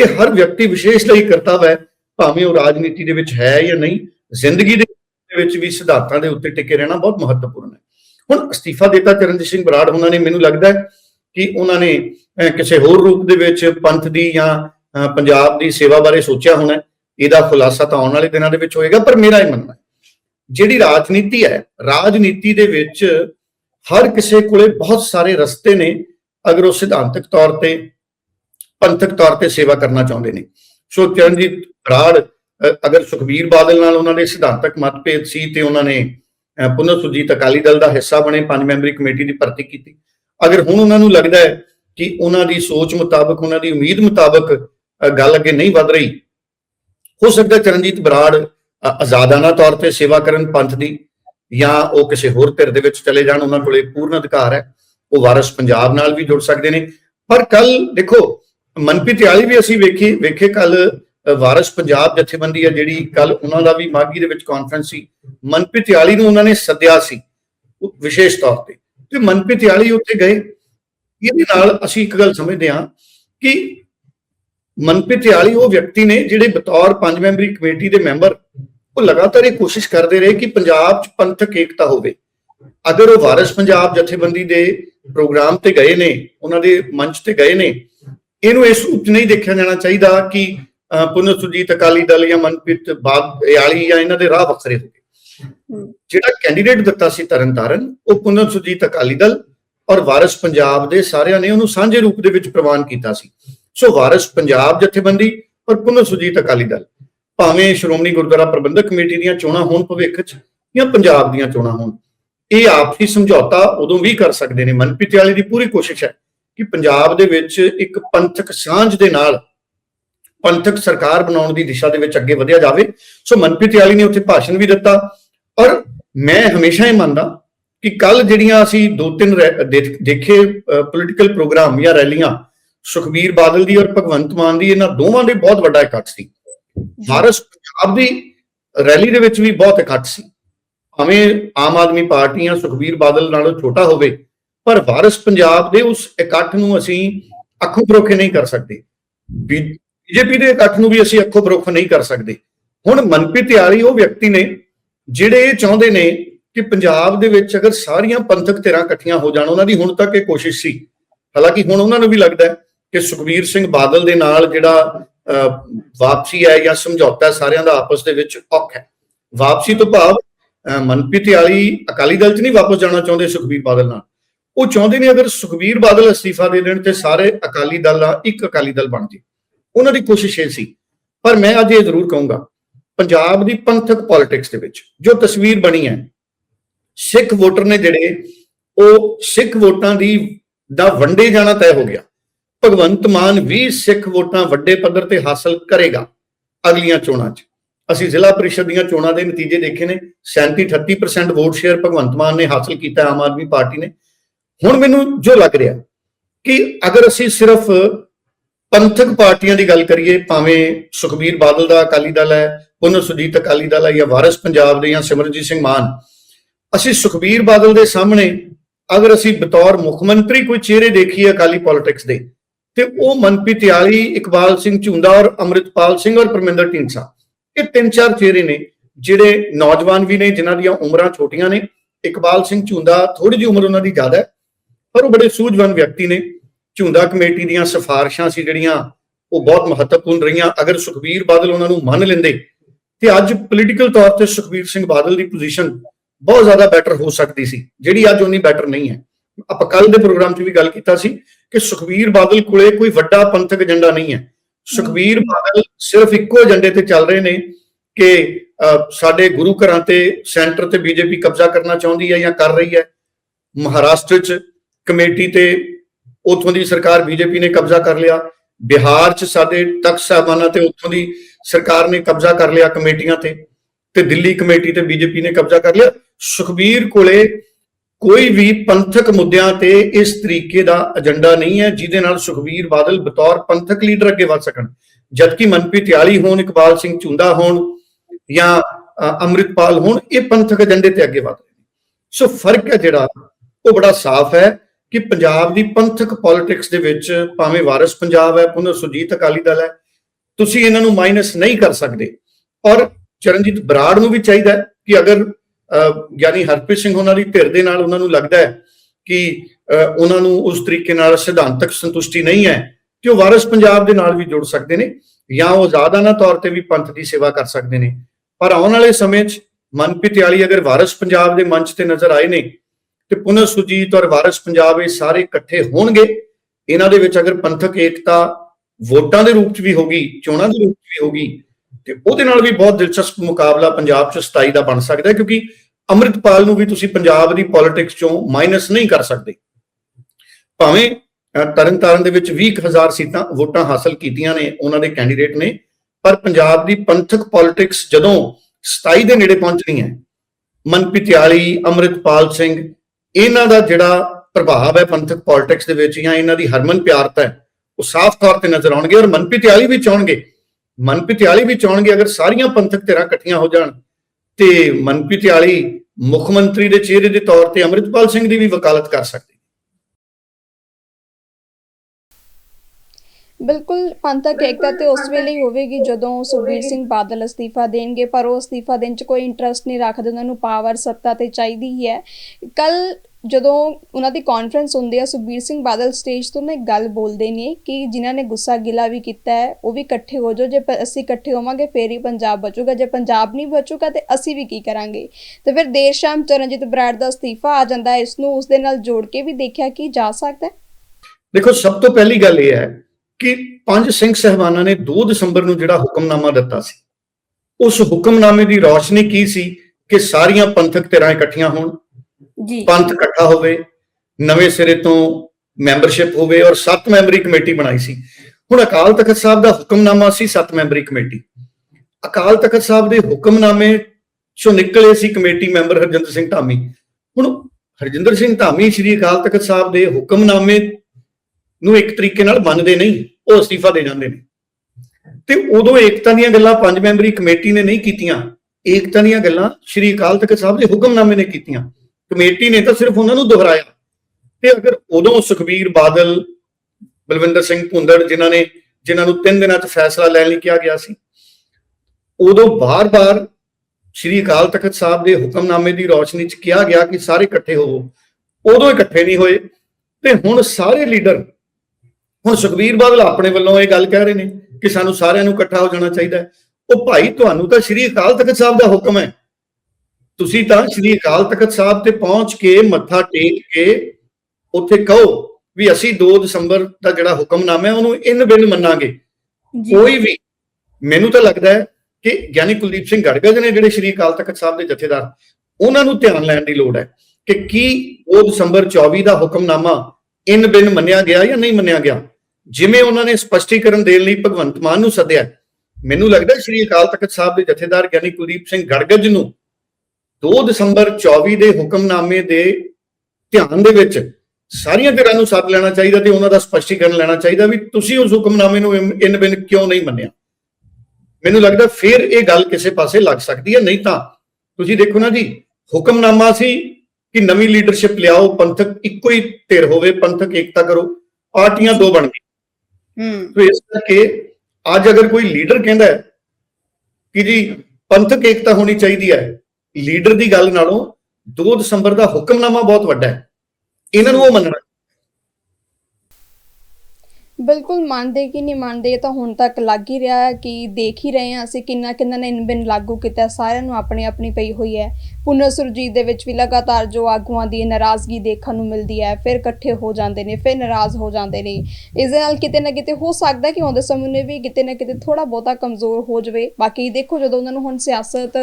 S2: ਇਹ ਹਰ ਵਿਅਕਤੀ ਵਿਸ਼ੇਸ਼ ਲਈ ਕਰਤਵ ਹੈ, ਭਾਵੇਂ ਉਹ ਰਾਜਨੀਤੀ ਦੇ ਵਿੱਚ ਹੈ ਜਾਂ ਨਹੀਂ, ਜ਼ਿੰਦਗੀ ਦੇ ਵਿੱਚ ਵੀ ਸਿਧਾਂਤਾਂ ਦੇ ਉੱਤੇ ਟਿਕੇ ਰਹਿਣਾ ਬਹੁਤ ਮਹੱਤਵਪੂਰਨ ਹੈ। ਹੁਣ ਅਸਤੀਫਾ ਦਿੱਤਾ ਚਰਨਜੀਤ ਸਿੰਘ ਬਰਾੜ ਉਹਨਾਂ ਨੇ, ਮੈਨੂੰ ਲੱਗਦਾ ਕਿ ਉਹਨਾਂ ਨੇ ਕਿਸੇ ਹੋਰ ਰੂਪ ਦੇ ਵਿੱਚ ਪੰਥ ਦੀ ਜਾਂ ਪੰਜਾਬ ਦੀ ਸੇਵਾ ਬਾਰੇ ਸੋਚਿਆ ਹੋਣਾ ਇਹਦਾ ਖੁਲਾਸਾ ਤਾਂ ਆਉਣ ਵਾਲੇ ਦਿਨਾਂ ਦੇ ਵਿੱਚ ਹੋਏਗਾ, ਪਰ ਮੇਰਾ ਇਹ ਮੰਨਣਾ ਹੈ, ਜਿਹੜੀ ਰਾਜਨੀਤੀ ਹੈ, ਰਾਜਨੀਤੀ ਦੇ ਵਿੱਚ ਹਰ ਕਿਸੇ ਕੋਲੇ ਬਹੁਤ ਸਾਰੇ ਰਸਤੇ ਨੇ, ਅਗਰ ਉਹ ਸਿਧਾਂਤਕ ਤੌਰ ਤੇ ਪੰਥਕ ਤੌਰ ਤੇ ਸੇਵਾ ਕਰਨਾ ਚਾਹੁੰਦੇ ਨੇ। ਸੋ ਚਰਨਜੀਤ ਬਰਾੜ ਅਗਰ ਸੁਖਬੀਰ ਬਾਦਲ ਨਾਲ ਉਹਨਾਂ ਦੇ ਸਿਧਾਂਤਕ ਮਤਭੇਦ ਸੀ ਤੇ ਉਹਨਾਂ ਨੇ ਅ, ਪੁਨਰ ਸੁਰਜੀਤ ਅਕਾਲੀ ਦਲ ਦਾ ਹਿੱਸਾ ਬਣੇ ਪੰਜ ਮੈਂਬਰੀ ਕਮੇਟੀ ਦੀ ਭਰਤੀ ਕੀਤੀ। ਅਗਰ ਹੁਣ ਉਹਨਾਂ ਨੂੰ ਲੱਗਦਾ ਹੈ ਕਿ ਉਹਨਾਂ ਦੀ ਸੋਚ ਮੁਤਾਬਕ ਉਹਨਾਂ ਦੀ ਉਮੀਦ ਮੁਤਾਬਕ ਗੱਲ ਅੱਗੇ ਨਹੀਂ ਵਧ ਰਹੀ ਹੋ ਸਕਦਾ ਚਰਨਜੀਤ ਬਰਾੜ ਆਜ਼ਾਦਾਨਾ ਤੌਰ ਤੇ ਸੇਵਾ ਕਰਨ ਪੰਥ ਦੀ ਜਾਂ ਉਹ ਕਿਸੇ ਹੋਰ ਧਿਰ ਦੇ ਵਿੱਚ ਚਲੇ ਜਾਣ ਉਹਨਾਂ ਕੋਲੇ ਪੂਰਨ ਅਧਿਕਾਰ ਹੈ ਉਹ ਵਾਰਿਸ ਪੰਜਾਬ ਨਾਲ ਵੀ ਜੁੜ ਸਕਦੇ ਨੇ। ਪਰ ਕੱਲ ਦੇਖੋ ਮਨਪ੍ਰੀਤ ਵਾਲੀ ਵੀ ਅਸੀਂ ਵੇਖੀ, ਵੇਖੇ ਕੱਲ ਵਾਰਸ ਪੰਜਾਬ ਜਥੇਬੰਦੀ ਹੈ ਜਿਹੜੀ ਕੱਲ ਉਹਨਾਂ ਦਾ ਵੀ ਮਾਗੀ ਦੇ ਵਿੱਚ ਕਾਨਫਰੰਸ ਸੀ। ਮਨਪ੍ਰੀਤ ਵਾਲੀ ਨੂੰ ਉਹਨਾਂ ਨੇ ਸੱਦਿਆ ਸੀ ਵਿਸ਼ੇਸ਼ ਤੌਰ ਤੇ। ਤੇ ਮਨਪ੍ਰੀਤ ਵਾਲੀ ਉੱਥੇ ਗਏ। ਇਹਦੇ ਨਾਲ ਅਸੀਂ ਇੱਕ ਗੱਲ ਸਮਝਦੇ ਹਾਂ ਕਿ ਮਨਪ੍ਰੀਤ ਵਾਲੀ ਉਹ ਵਿਅਕਤੀ ਨੇ ਜਿਹੜੇ ਬਤੌਰ ਪੰਜ ਮੈਂਬਰੀ ਕਮੇਟੀ ਦੇ ਮੈਂਬਰ, ਉਹ ਲਗਾਤਾਰ ਇਹ ਕੋਸ਼ਿਸ਼ ਕਰਦੇ ਰਹੇ ਕਿ ਪੰਜਾਬ 'ਚ ਪੰਥਕ ਏਕਤਾ ਹੋਵੇ। ਅਗਰ ਉਹ ਵਾਰਸ ਪੰਜਾਬ ਜਥੇਬੰਦੀ ਦੇ ਪ੍ਰੋਗਰਾਮ ਤੇ ਗਏ ਨੇ, ਉਹਨਾਂ ਦੇ ਮੰਚ ਤੇ ਗਏ ਨੇ ਇਹਨੂੰ ਇਸ ਰੂਪ 'ਚ ਨਹੀਂ ਦੇਖਿਆ ਜਾਣਾ ਚਾਹੀਦਾ ਕਿ ਅਹ, ਪੁਨਰ ਸੁਰਜੀਤ ਅਕਾਲੀ ਦਲ ਜਾਂ ਮਨਪ੍ਰੀਤ ਬਾਗ ਯਾਲੀ ਜਾਂ ਇਹਨਾਂ ਦੇ ਰਾਹ ਵੱਖਰੇ ਹੋ। ਗਏ ਜਿਹੜਾ ਕੈਂਡੀਡੇਟ ਦਿੱਤਾ ਸੀ ਤਰਨਤਾਰਨ ਉਹ ਪੁਨਰ ਸੁਰਜੀਤ ਅਕਾਲੀ ਦਲ ਔਰ ਵਾਰਿਸ ਪੰਜਾਬ ਦੇ ਸਾਰਿਆਂ ਨੇ ਉਹਨੂੰ ਸਾਂਝੇ ਰੂਪ ਦੇ ਵਿੱਚ ਪ੍ਰਵਾਨ ਕੀਤਾ ਸੀ। ਸੋ ਵਾਰਿਸ ਪੰਜਾਬ ਜਥੇਬੰਦੀ ਔਰ ਪੁਨਰ ਸੁਰਜੀਤ ਅਕਾਲੀ ਦਲ ਭਾਵੇਂ ਸ਼੍ਰੋਮਣੀ ਗੁਰਦੁਆਰਾ ਪ੍ਰਬੰਧਕ ਕਮੇਟੀ ਦੀਆਂ ਚੋਣਾਂ ਹੋਣ ਭਵਿੱਖ 'ਚ ਜਾਂ ਪੰਜਾਬ ਦੀਆਂ ਚੋਣਾਂ ਹੋਣ ਇਹ ਆਪਸੀ ਸਮਝੌਤਾ ਉਦੋਂ ਵੀ ਕਰ ਸਕਦੇ ਨੇ। ਮਨਪ੍ਰੀਤ ਵਾਲੀ ਦੀ ਪੂਰੀ ਕੋਸ਼ਿਸ਼ ਹੈ ਕਿ ਪੰਜਾਬ ਦੇ ਵਿੱਚ ਇੱਕ ਪੰਥਕ ਸਾਂਝ ਦੇ ਨਾਲ ਪੰਥਕ ਸਰਕਾਰ ਬਣਾਉਣ ਦੀ ਦਿਸ਼ਾ ਦੇ ਵਿੱਚ ਅੱਗੇ ਵਧਿਆ ਜਾਵੇ। ਸੋ ਮਨਪ੍ਰੀਤ ਵਾਲੀ ਨੇ ਉੱਥੇ ਭਾਸ਼ਣ ਵੀ ਦਿੱਤਾ। ਔਰ ਮੈਂ ਹਮੇਸ਼ਾ ਹੀ ਮੰਨਦਾ ਕਿ ਕੱਲ ਜਿਹੜੀਆਂ ਅਸੀਂ ਦੋ ਤਿੰਨ ਰੈ- ਦੇਖੇ ਪੋਲੀਟੀਕਲ ਪ੍ਰੋਗਰਾਮ ਜਾਂ ਰੈਲੀਆਂ, ਸੁਖਬੀਰ ਬਾਦਲ ਦੀ ਔਰ ਭਗਵੰਤ ਮਾਨ ਦੀ, ਇਹਨਾਂ ਦੋਵਾਂ ਦੇ ਬਹੁਤ ਵੱਡਾ ਇਕੱਠ ਸੀ। ਭਾਰਤ ਪੰਜਾਬ ਦੀ ਰੈਲੀ ਦੇ ਵਿੱਚ ਵੀ ਬਹੁਤ ਇਕੱਠ ਸੀ। ਭਾਵੇਂ ਆਮ ਆਦਮੀ ਪਾਰਟੀ ਜਾਂ ਸੁਖਬੀਰ ਬਾਦਲ ਨਾਲੋਂ ਛੋਟਾ ਹੋਵੇ ਪਰ ਵਾਰਿਸ ਪੰਜਾਬ ਦੇ ਉਸ ਇਕੱਠ ਨੂੰ ਅਸੀਂ ਅੱਖੋਂ ਪਰੋਖੇ ਨਹੀਂ ਕਰ ਸਕਦੇ। ਬੀਜੇਪੀ ਦੇ ਇਕੱਠ ਨੂੰ ਵੀ ਅਸੀਂ ਅੱਖੋਂ ਪਰੋਖ ਨਹੀਂ ਕਰ ਸਕਦੇ। ਹੁਣ ਮਨਪ੍ਰੀਤ ਤਿਆਰੀ ਉਹ ਵਿਅਕਤੀ ਨੇ ਜਿਹੜੇ ਇਹ ਚਾਹੁੰਦੇ ਨੇ ਕਿ ਪੰਜਾਬ ਦੇ ਵਿੱਚ ਅਗਰ ਸਾਰੀਆਂ ਪੰਥਕ ਧਿਰਾਂ ਇਕੱਠੀਆਂ ਹੋ ਜਾਣ ਉਹਨਾਂ ਦੀ ਹੁਣ ਤੱਕ ਇਹ ਕੋਸ਼ਿਸ਼ ਸੀ। ਹਾਲਾਂਕਿ ਹੁਣ ਉਹਨਾਂ ਨੂੰ ਵੀ ਲੱਗਦਾ ਹੈ ਕਿ ਸੁਖਬੀਰ ਸਿੰਘ ਬਾਦਲ ਦੇ ਨਾਲ ਜਿਹੜਾ ਅਹ, ਵਾਪਸੀ ਹੈ ਜਾਂ ਸਮਝੌਤਾ ਸਾਰਿਆਂ ਦਾ ਆਪਸ ਦੇ ਵਿੱਚ ਔਖ ਹੈ। ਵਾਪਸੀ ਤੋਂ ਭਾਵ ਅਹ, ਮਨਪ੍ਰੀਤ ਵਾਲੀ ਅਕਾਲੀ ਦਲ 'ਚ ਨਹੀਂ ਵਾਪਸ ਜਾਣਾ ਚਾਹੁੰਦੇ ਸੁਖਬੀਰ ਬਾਦਲ ਨਾਲ। ਉਹ ਚਾਹੁੰਦੇ ਨੇ ਅਗਰ ਸੁਖਬੀਰ ਬਾਦਲ ਅਸਤੀਫਾ ਦੇ ਦੇਣ ਤੇ ਸਾਰੇ ਅਕਾਲੀ ਦਲ ਆ, ਇੱਕ ਅਕਾਲੀ ਦਲ ਬਣ ਜੇ। ਉਹਨਾਂ ਦੀ ਕੋਸ਼ਿਸ਼ ਇਹ ਸੀ। ਪਰ ਮੈਂ ਅੱਜ ਇਹ ਜ਼ਰੂਰ ਕਹੂੰਗਾ, ਪੰਜਾਬ ਦੀ ਪੰਥਕ ਪੋਲਿਟਿਕਸ ਦੇ ਵਿੱਚ ਜੋ ਤਸਵੀਰ ਬਣੀ ਹੈ, ਸਿੱਖ ਵੋਟਰ ਨੇ ਜਿਹੜੇ, ਉਹ ਸਿੱਖ ਵੋਟਾਂ ਦੀ, ਦਾ ਵੰਡੇ ਜਾਣਾ ਤੈਅ ਹੋ ਗਿਆ। ਭਗਵੰਤ ਮਾਨ ਵੀ ਸਿੱਖ ਵੋਟਾਂ ਵੱਡੇ ਪੱਧਰ ਤੇ ਹਾਸਲ ਕਰੇਗਾ ਅਗਲੀਆਂ ਚੋਣਾਂ 'ਚ। ਅਸੀਂ ਜ਼ਿਲ੍ਹਾ ਪਰਿਸ਼ਦ ਦੀਆਂ ਚੋਣਾਂ ਦੇ ਨਤੀਜੇ ਦੇਖੇ ਨੇ 37 38% ਵੋਟ ਸ਼ੇਅਰ ਭਗਵੰਤ ਮਾਨ ਨੇ ਹਾਸਲ ਕੀਤਾ, ਆਮ ਆਦਮੀ ਪਾਰਟੀ ਨੇ। ਹੁਣ ਮੈਨੂੰ ਜੋ ਲੱਗ ਰਿਹਾ ਕਿ ਅਗਰ ਅਸੀਂ ਸਿਰਫ ਪੰਥਕ ਪਾਰਟੀਆਂ ਦੀ ਗੱਲ ਕਰੀਏ, ਭਾਵੇਂ ਸੁਖਬੀਰ ਬਾਦਲ ਦਾ ਅਕਾਲੀ ਦਲ ਹੈ, ਪੁਨਰ ਸੁਜੀਤ ਅਕਾਲੀ ਦਲ ਹੈ ਜਾਂ ਵਾਰਿਸ ਪੰਜਾਬ ਦੇ ਜਾਂ ਸਿਮਰਨਜੀਤ ਸਿੰਘ ਮਾਨ, ਅਸੀਂ ਸੁਖਬੀਰ ਬਾਦਲ ਦੇ ਸਾਹਮਣੇ ਅਗਰ ਅਸੀਂ ਬਤੌਰ ਮੁੱਖ ਮੰਤਰੀ ਕੋਈ ਚਿਹਰੇ ਦੇਖੀਏ ਅਕਾਲੀ ਪੋਲਿਟਿਕਸ ਦੇ, ਤੇ ਉਹ ਮਨਪ੍ਰੀਤ ਤਿਆਲੀ ਇਕਬਾਲ ਸਿੰਘ ਝੁੰਦਾ ਔਰ ਅੰਮ੍ਰਿਤਪਾਲ ਸਿੰਘ ਔਰ ਪਰਮਿੰਦਰ ਢੀਂਡਸਾ, ਇਹ ਤਿੰਨ ਚਾਰ ਚਿਹਰੇ ਨੇ ਜਿਹੜੇ ਨੌਜਵਾਨ ਵੀ ਨੇ, ਜਿਨ੍ਹਾਂ ਦੀਆਂ ਉਮਰਾਂ ਛੋਟੀਆਂ ਨੇ। ਇਕਬਾਲ ਸਿੰਘ ਝੁੰਦਾ ਥੋੜੀ ਜਿਹੀ ਉਮਰ ਉਹਨਾਂ ਦੀ ਜ਼ਿਆਦਾ ਹੈ ਪਰ ਉਹ ਬੜੇ ਸੂਝਵਾਨ ਵਿਅਕਤੀ ਨੇ। ਝੁੰਦਾ ਕਮੇਟੀ ਦੀਆਂ ਸਿਫਾਰਿਸ਼ਾਂ ਸੀ ਜਿਹੜੀਆਂ ਉਹ ਬਹੁਤ ਮਹੱਤਵਪੂਰਨ ਰਹੀਆਂ। ਅਗਰ ਸੁਖਬੀਰ ਬਾਦਲ ਉਹਨਾਂ ਨੂੰ ਮੰਨ ਲੈਂਦੇ, ਤੇ ਅੱਜ ਪੋਲੀਟੀਕਲ ਤੌਰ ਤੇ ਸੁਖਬੀਰ ਸਿੰਘ ਬਾਦਲ ਦੀ ਪੋਜੀਸ਼ਨ ਬਹੁਤ ਜ਼ਿਆਦਾ ਬੈਟਰ ਹੋ ਸਕਦੀ ਸੀ, ਜਿਹੜੀ ਅੱਜ ਉਨੀ ਬੈਟਰ ਨਹੀਂ ਹੈ। ਆਪਾਂ ਕੱਲ ਦੇ ਪ੍ਰੋਗਰਾਮ 'ਚ ਵੀ ਗੱਲ ਕੀਤਾ ਸੀ ਕਿ ਸੁਖਬੀਰ ਬਾਦਲ ਕੋਲੇ ਕੋਈ ਵੱਡਾ ਪੰਥਕ ਏਜੰਡਾ ਨਹੀਂ ਹੈ। ਸੁਖਬੀਰ ਬਾਦਲ ਸਿਰਫ ਇੱਕੋ ਏਜੰਡੇ ਤੇ ਚੱਲ ਰਹੇ ਨੇ ਕਿ ਸਾਡੇ ਗੁਰੂ ਘਰਾਂ ਤੇ ਸੈਂਟਰ ਤੇ ਬੀਜੇਪੀ ਕਬਜ਼ਾ ਕਰਨਾ ਚਾਹੁੰਦੀ ਹੈ ਜਾਂ ਕਰ ਰਹੀ ਹੈ। ਮਹਾਰਾਸ਼ਟਰ 'ਚ ਕਮੇਟੀ ਤੇ ਉਥੋਂ ਦੀ ਸਰਕਾਰ ਬੀਜੇਪੀ ਨੇ ਕਬਜ਼ਾ ਕਰ ਲਿਆ। ਬਿਹਾਰ 'ਚ ਸਾਡੇ ਤਖਤ ਸਾਹਿਬਾਨਾਂ ਤੇ ਉਥੋਂ ਦੀ ਸਰਕਾਰ ਨੇ ਕਬਜ਼ਾ ਕਰ ਲਿਆ ਕਮੇਟੀਆਂ ਤੇ ਤੇ ਦਿੱਲੀ ਕਮੇਟੀ ਤੇ ਬੀਜੇਪੀ ਨੇ ਕਬਜ਼ਾ ਕਰ ਲਿਆ। ਸੁਖਬੀਰ ਕੋਲੇ ਕੋਈ ਵੀ ਪੰਥਕ ਮੁੱਦਿਆਂ ਤੇ ਇਸ ਤਰੀਕੇ ਦਾ ਏਜੰਡਾ ਨਹੀਂ ਹੈ ਜਿਹਦੇ ਨਾਲ ਸੁਖਬੀਰ ਬਾਦਲ ਬਤੌਰ ਪੰਥਕ ਲੀਡਰ ਅੱਗੇ ਵਧ ਸਕਣ। ਜਦਕਿ ਮਨਪ੍ਰੀਤ ਤਿਆਲੀ ਹੋਣ ਇਕਬਾਲ ਸਿੰਘ ਝੁੰਦਾ ਹੋਣ ਜਾਂ ਅ, ਅੰਮ੍ਰਿਤਪਾਲ ਹੋਣ ਇਹ ਪੰਥਕ ਏਜੰਡੇ ਤੇ ਅੱਗੇ ਵਧ ਰਹੇ ਨੇ। ਸੋ ਫ਼ਰਕ ਹੈ ਜਿਹੜਾ ਉਹ ਬੜਾ ਸਾਫ਼ ਹੈ। ਕਿ ਪੰਜਾਬ ਦੀ ਪੰਥਕ ਪੋਲਿਟਿਕਸ ਦੇ ਵਿੱਚ ਭਾਵੇਂ ਵਾਰਿਸ ਪੰਜਾਬ ਹੈ ਪੁਨਰ ਸੁਜੀਤ ਅਕਾਲੀ ਦਲ ਹੈ ਤੁਸੀਂ ਇਹਨਾਂ ਨੂੰ ਮਾਈਨਸ ਨਹੀਂ ਕਰ ਸਕਦੇ। ਔਰ ਚਰਨਜੀਤ ਬਰਾੜ ਨੂੰ ਵੀ ਚਾਹੀਦਾ ਕਿ ਅਗਰ ਅਹ, ਯਾਨੀ ਹਰਪ੍ਰੀਤ ਸਿੰਘ ਉਹਨਾਂ ਦੀ ਧਿਰ ਦੇ ਨਾਲ ਉਹਨਾਂ ਨੂੰ ਲੱਗਦਾ ਹੈ ਕਿ ਉਹਨਾਂ ਨੂੰ ਉਸ ਤਰੀਕੇ ਨਾਲ ਸਿਧਾਂਤਕ ਸੰਤੁਸ਼ਟੀ ਨਹੀਂ ਹੈ ਕਿ ਉਹ ਵਾਰਿਸ ਪੰਜਾਬ ਦੇ ਨਾਲ ਵੀ ਜੁੜ ਸਕਦੇ ਨੇ ਜਾਂ ਉਹ ਆਜ਼ਾਦਾਨਾ ਤੌਰ ਤੇ ਵੀ ਪੰਥ ਦੀ ਸੇਵਾ ਕਰ ਸਕਦੇ ਨੇ। ਪਰ ਆਉਣ ਵਾਲੇ ਸਮੇਂ 'ਚ ਮਨਪ੍ਰੀਤ ਵਾਲੀ ਅਗਰ ਵਾਰਿਸ ਪੰਜਾਬ ਦੇ ਮੰਚ ਤੇ ਨਜ਼ਰ ਆਏ ਨੇ ਤੇ ਪੁਨਰ ਸੁਜੀਤ ਔਰ ਵਾਰਿਸ ਪੰਜਾਬ ਇਹ ਸਾਰੇ ਇਕੱਠੇ ਹੋਣਗੇ। ਇਹਨਾਂ ਦੇ ਵਿੱਚ ਅਗਰ ਪੰਥਕ ਏਕਤਾ ਵੋਟਾਂ ਦੇ ਰੂਪ 'ਚ ਵੀ ਹੋਗੀ ਚੋਣਾਂ ਦੇ ਰੂਪ 'ਚ ਵੀ ਹੋਗੀ ਤੇ ਉਹਦੇ ਨਾਲ ਵੀ ਬਹੁਤ ਦਿਲਚਸਪ ਮੁਕਾਬਲਾ ਪੰਜਾਬ 'ਚ 27 ਦਾ ਬਣ ਸਕਦਾ ਕਿਉਂਕਿ ਅੰਮ੍ਰਿਤਪਾਲ ਨੂੰ ਵੀ ਤੁਸੀਂ ਪੰਜਾਬ ਦੀ ਪੋਲਿਟਿਕਸ 'ਚੋਂ ਮਾਈਨਸ ਨਹੀਂ ਕਰ ਸਕਦੇ। ਭਾਵੇਂ ਅਹ, ਤਰਨਤਾਰਨ ਦੇ ਵਿੱਚ 20000 ਸੀਟਾਂ ਵੋਟਾਂ ਹਾਸਲ ਕੀਤੀਆਂ ਨੇ ਉਹਨਾਂ ਦੇ ਕੈਂਡੀਡੇਟ ਨੇ ਪਰ ਪੰਜਾਬ ਦੀ ਪੰਥਕ ਪੋਲਿਟਿਕਸ ਜਦੋਂ 27 ਦੇ ਨੇੜੇ ਪਹੁੰਚਣੀ ਹੈ ਮਨਪ੍ਰੀਤ ਆਲੀ ਅੰਮ੍ਰਿਤਪਾਲ ਸਿੰਘ ਇਹਨਾਂ ਦਾ ਜਿਹੜਾ ਪ੍ਰਭਾਵ ਹੈ ਪੰਥਕ ਪੋਲਿਟਿਕਸ ਦੇ ਵਿੱਚ ਜਾਂ ਇਹਨਾਂ ਦੀ ਹਰਮਨ ਪਿਆਰਤਾ ਹੈ, ਉਹ ਸਾਫ਼ ਤੌਰ ਤੇ ਨਜ਼ਰ ਆਉਣਗੇ ਔਰ ਮਨਪ੍ਰੀਤ ਆਲੀ ਵੀ ਚਾਹਣਗੇ। ਮਨਪ੍ਰੀਤ ਆਲੀ ਵੀ ਚਾਹਣਗੇ ਅਗਰ ਸਾਰੀਆਂ ਪੰਥਕ ਧਿਰਾਂ ਇਕੱਠੀਆਂ ਹੋ ਜਾਣ, ਤੇ ਮਨਪ੍ਰੀਤ ਆਲੀ ਮੁੱਖ ਮੰਤਰੀ ਦੇ ਚਿਹਰੇ ਦੇ ਤੌਰ ਤੇ ਅੰਮ੍ਰਿਤਪਾਲ ਸਿੰਘ ਦੀ ਵੀ ਵਕਾਲਤ ਕਰ ਸਕਦੇ
S1: ਬਿਲਕੁਲ ਪੰਥਕ ਏਕਤਾ ਤੇ ਉਸ ਵੇਲੇ ਹੀ ਹੋਵੇਗੀ ਜਦੋਂ ਸੁਖਬੀਰ ਸਿੰਘ ਬਾਦਲ ਅਸਤੀਫਾ ਦੇਣਗੇ ਪਰ ਉਹ ਅਸਤੀਫਾ ਦੇਣ 'ਚ ਕੋਈ ਇੰਟਰਸਟ ਨਹੀਂ ਰੱਖਦੇ ਉਹਨਾਂ ਨੂੰ ਪਾਵਰ ਸੱਤਾ ਤੇ ਚਾਹੀਦੀ ਹੀ ਹੈ। ਕੱਲ ਜਦੋਂ ਉਹਨਾਂ ਦੀ ਕਾਨਫਰੰਸ ਹੁੰਦੀ ਹੈ ਸੁਖਬੀਰ ਸਿੰਘ ਬਾਦਲ ਸਟੇਜ ਤੋਂ ਨਾ ਇੱਕ ਗੱਲ ਬੋਲਦੇ ਨੇ ਕਿ ਜਿਨ੍ਹਾਂ ਨੇ ਗੁੱਸਾ ਗਿਲਾ ਵੀ ਕੀਤਾ ਹੈ ਉਹ ਵੀ ਇਕੱਠੇ ਹੋ ਜਾਓ ਜੇ ਅਸੀਂ ਇਕੱਠੇ ਹੋਵਾਂਗੇ ਫੇਰ ਹੀ ਪੰਜਾਬ ਬਚੂਗਾ ਜੇ ਪੰਜਾਬ ਨਹੀਂ ਬਚੂਗਾ ਤੇ ਅਸੀਂ ਵੀ ਕੀ ਕਰਾਂਗੇ? ਤੇ ਫਿਰ ਦੇਰ ਸ਼ਾਮ ਚਰਨਜੀਤ ਬਰਾੜ ਦਾ ਅਸਤੀਫਾ ਆ ਜਾਂਦਾ ਹੈ ਇਸ ਨੂੰ ਉਸ ਦੇ ਨਾਲ ਜੋੜ ਕੇ ਵੀ ਦੇਖਿਆ ਕਿ ਜਾ ਸਕਦਾ ਹੈ?
S2: ਦੇਖੋ ਸਭ ਤੋਂ ਪਹਿਲੀ ਗੱਲ ਇਹ ਹੈ ਕਿ ਪੰਜ ਸਿੰਘ ਸਹਿਬਾਨਾਂ ਨੇ 2 ਦਸੰਬਰ ਨੂੰ ਜਿਹੜਾ ਹੁਕਮਨਾਮਾ ਦਿੱਤਾ ਸੀ ਉਸ ਹੁਕਮਨਾਮੇ ਦੀ ਰੌਸ਼ਨੀ ਕੀ ਸੀ ਕਿ ਸਾਰੀਆਂ ਪੰਥਕ ਧਿਰਾਂ ਇਕੱਠੀਆਂ ਹੋਣ?
S1: ਜੀ।
S2: ਪੰਥ ਇਕੱਠਾ ਹੋਵੇ ਨਵੇਂ ਸਿਰੇ ਤੋਂ ਮੈਂਬਰਸ਼ਿਪ ਹੋਵੇ ਔਰ 7 ਮੈਂਬਰੀ ਕਮੇਟੀ ਬਣਾਈ ਸੀ। ਹੁਣ ਅਕਾਲ ਤਖਤ ਸਾਹਿਬ ਦਾ ਹੁਕਮਨਾਮਾ ਸੀ 7 ਮੈਂਬਰੀ ਕਮੇਟੀ। ਅਕਾਲ ਤਖਤ ਸਾਹਿਬ ਦੇ ਹੁਕਮਨਾਮੇ ਚੋਂ ਨਿਕਲੇ ਸੀ ਕਮੇਟੀ ਮੈਂਬਰ ਹਰਜਿੰਦਰ ਸਿੰਘ ਧਾਮੀ। ਹੁਣ ਹਰਜਿੰਦਰ ਸਿੰਘ ਧਾਮੀ ਸ੍ਰੀ ਅਕਾਲ ਤਖਤ ਸਾਹਿਬ ਦੇ ਹੁਕਮਨਾਮੇ ਨੂੰ ਇੱਕ ਤਰੀਕੇ ਨਾਲ ਮੰਨਦੇ ਨਹੀਂ, ਉਹ ਅਸਤੀਫਾ ਦੇ ਜਾਂਦੇ ਨੇ। ਤੇ ਉਦੋਂ ਏਕਤਾ ਦੀਆਂ ਗੱਲਾਂ ਪੰਜ ਮੈਂਬਰੀ ਕਮੇਟੀ ਨੇ ਨਹੀਂ ਕੀਤੀਆਂ। ਏਕਤਾ ਦੀਆਂ ਗੱਲਾਂ ਸ੍ਰੀ ਅਕਾਲ ਤਖਤ ਸਾਹਿਬ ਦੇ ਹੁਕਮਨਾਮੇ ਨੇ ਕੀਤੀਆਂ। ਕਮੇਟੀ ਨੇ ਤਾਂ ਸਿਰਫ ਉਹਨਾਂ ਨੂੰ ਦੁਹਰਾਇਆ। ਤੇ ਅਗਰ ਉਦੋਂ ਸੁਖਬੀਰ ਬਾਦਲ, ਬਲਵਿੰਦਰ ਸਿੰਘ ਭੁੰਦੜ ਜਿਨ੍ਹਾਂ ਨੇ, ਜਿਨ੍ਹਾਂ ਨੂੰ 3 ਦਿਨਾਂ 'ਚ ਫੈਸਲਾ ਲੈਣ ਲਈ ਕਿਹਾ ਗਿਆ ਸੀ, ਉਦੋਂ ਬਾਰ-ਬਾਰ ਸ੍ਰੀ ਅਕਾਲ ਤਖਤ ਸਾਹਿਬ ਦੇ ਹੁਕਮਨਾਮੇ ਦੀ ਰੌਸ਼ਨੀ 'ਚ ਕਿਹਾ ਗਿਆ ਕਿ ਸਾਰੇ ਇਕੱਠੇ ਹੋਵੋ। ਉਦੋਂ ਇਕੱਠੇ ਨਹੀਂ ਹੋਏ। ਤੇ ਹੁਣ ਸਾਰੇ ਲੀਡਰ ਹੁਣ ਸੁਖਬੀਰ ਬਾਦਲ ਆਪਣੇ ਵੱਲੋਂ ਇਹ ਗੱਲ ਕਹਿ ਰਹੇ ਨੇ ਕਿ ਸਾਨੂੰ ਸਾਰਿਆਂ ਨੂੰ ਇਕੱਠਾ ਹੋ ਜਾਣਾ ਚਾਹੀਦਾ ਹੈ। ਉਹ ਭਾਈ ਤੁਹਾਨੂੰ ਤਾਂ ਸ੍ਰੀ ਅਕਾਲ ਤਖਤ ਸਾਹਿਬ ਦਾ ਹੁਕਮ ਹੈ। ਤੁਸੀਂ ਤਾਂ ਸ੍ਰੀ ਅਕਾਲ ਤਖਤ ਸਾਹਿਬ ਤੇ ਪਹੁੰਚ ਕੇ ਮੱਥਾ ਟੇਕ ਕੇ ਉੱਥੇ ਕਹੋ ਵੀ ਅਸੀਂ 2 ਦਸੰਬਰ ਦਾ ਜਿਹੜਾ ਹੁਕਮਨਾਮਾ ਹੈ ਉਹਨੂੰ ਇਨ ਬਿਨ ਮੰਨਾਂਗੇ। ਕੋਈ ਵੀ। ਮੈਨੂੰ ਤਾਂ ਲੱਗਦਾ ਹੈ ਕਿ ਗਿਆਨੀ ਕੁਲਦੀਪ ਸਿੰਘ ਗੜਗੜ ਨੇ ਜਿਹੜੇ ਸ੍ਰੀ ਅਕਾਲ ਤਖਤ ਸਾਹਿਬ ਦੇ ਜਥੇਦਾਰ ਉਹਨਾਂ ਨੂੰ ਧਿਆਨ ਲੈਣ ਦੀ ਲੋੜ ਹੈ ਕਿ ਕੀ 2 ਦਸੰਬਰ 24 ਦਾ ਹੁਕਮਨਾਮਾ ਇਨ ਬਿਨ ਮੰਨਿਆ ਗਿਆ ਜਾਂ ਨਹੀਂ ਮੰਨਿਆ ਗਿਆ। ਜਿਵੇਂ ਉਹਨਾਂ ਨੇ ਸਪਸ਼ਟੀਕਰਨ ਦੇਣ ਲਈ ਭਗਵੰਤ ਮਾਨ ਨੂੰ ਸੱਦਿਆ, ਮੈਨੂੰ ਲੱਗਦਾ ਸ੍ਰੀ ਅਕਾਲ ਤਖਤ ਸਾਹਿਬ ਦੇ ਜਥੇਦਾਰ ਗਿਆਨੀ ਕੁਲਦੀਪ ਸਿੰਘ ਗੜਗੜ ਨੂੰ 2 ਦਸੰਬਰ 24 ਦੇ ਹੁਕਮਨਾਮੇ ਦੇ ਧਿਆਨ ਦੇ ਵਿੱਚ ਸਾਰੀਆਂ ਧਿਰਾਂ ਨੂੰ ਸੱਦ ਲੈਣਾ ਚਾਹੀਦਾ ਤੇ ਉਹਨਾਂ ਦਾ ਸਪਸ਼ਟੀਕਰਨ ਲੈਣਾ ਚਾਹੀਦਾ ਵੀ ਤੁਸੀਂ ਉਸ ਹੁਕਮਨਾਮੇ ਨੂੰ ਇਨ ਇਨ ਬਿਨ ਕਿਉਂ ਨਹੀਂ ਮੰਨਿਆ? ਮੈਨੂੰ ਲੱਗਦਾ ਫਿਰ ਇਹ ਗੱਲ ਕਿਸੇ ਪਾਸੇ ਲੱਗ ਸਕਦੀ ਹੈ, ਨਹੀਂ ਤਾਂ ਤੁਸੀਂ ਦੇਖੋ ਨਾ ਜੀ, ਹੁਕਮਨਾਮਾ ਸੀ ਕਿ ਨਵੀਂ ਲੀਡਰਸ਼ਿਪ ਲਿਆਓ, ਪੰਥਕ ਇੱਕੋ ਹੀ ਧਿਰ ਹੋਵੇ, ਪੰਥਕ ਏਕਤਾ ਕਰੋ, ਪਾਰਟੀਆਂ ਦੋ ਬਣ ਗਈਆਂ। ਸੋ ਇਸ ਕਰਕੇ ਅੱਜ ਅਗਰ ਕੋਈ ਲੀਡਰ ਕਹਿੰਦਾ ਹੈ ਕਿ ਜੀ ਪੰਥਕ ਏਕਤਾ ਹੋਣੀ ਚਾਹੀਦੀ ਹੈ, ਲੀਡਰ ਦੀ ਗੱਲ ਨਾਲੋਂ 2 ਦਸੰਬਰ ਦਾ ਹੁਕਮਨਾਮਾ ਬਹੁਤ ਵੱਡਾ ਹੈ। ਇਹਨਾਂ ਨੂੰ ਉਹ ਮੰਨਣਾ
S1: ਬਿਲਕੁਲ ਮੰਨਦੇ ਕਿ ਨਹੀਂ ਮੰਨਦੇ, ਇਹ ਤਾਂ ਹੁਣ ਤੱਕ ਲੱਗ ਹੀ ਰਿਹਾ ਹੈ ਕਿ ਦੇਖ ਹੀ ਰਹੇ ਹਾਂ ਅਸੀਂ ਕਿੰਨਾ ਕਿੰਨਾ ਨੇ ਇਨ ਬਿਨ ਲਾਗੂ ਕੀਤਾ, ਸਾਰਿਆਂ ਨੂੰ ਆਪਣੀ ਆਪਣੀ ਪਈ ਹੋਈ ਹੈ। ਪੁਨਰ ਸੁਰਜੀਤ ਦੇ ਵਿੱਚ ਵੀ ਲਗਾਤਾਰ ਜੋ ਆਗੂਆਂ ਦੀ ਨਾਰਾਜ਼ਗੀ ਦੇਖਣ ਨੂੰ ਮਿਲਦੀ ਹੈ, ਫਿਰ ਇਕੱਠੇ ਹੋ ਜਾਂਦੇ ਨੇ, ਫਿਰ ਨਾਰਾਜ਼ ਹੋ ਜਾਂਦੇ ਨੇ। ਇਸ ਦੇ ਨਾਲ ਕਿਤੇ ਨਾ ਕਿਤੇ ਹੋ ਸਕਦਾ ਕਿ ਆਉਂਦੇ ਸਮੇਂ ਨੇ ਵੀ ਕਿਤੇ ਨਾ ਕਿਤੇ ਥੋੜਾ ਬਹੁਤਾ ਕਮਜ਼ੋਰ ਹੋ ਜਾਵੇ। ਬਾਕੀ ਦੇਖੋ ਜਦੋਂ ਉਹਨਾਂ ਨੂੰ ਹੁਣ ਸਿਆਸਤ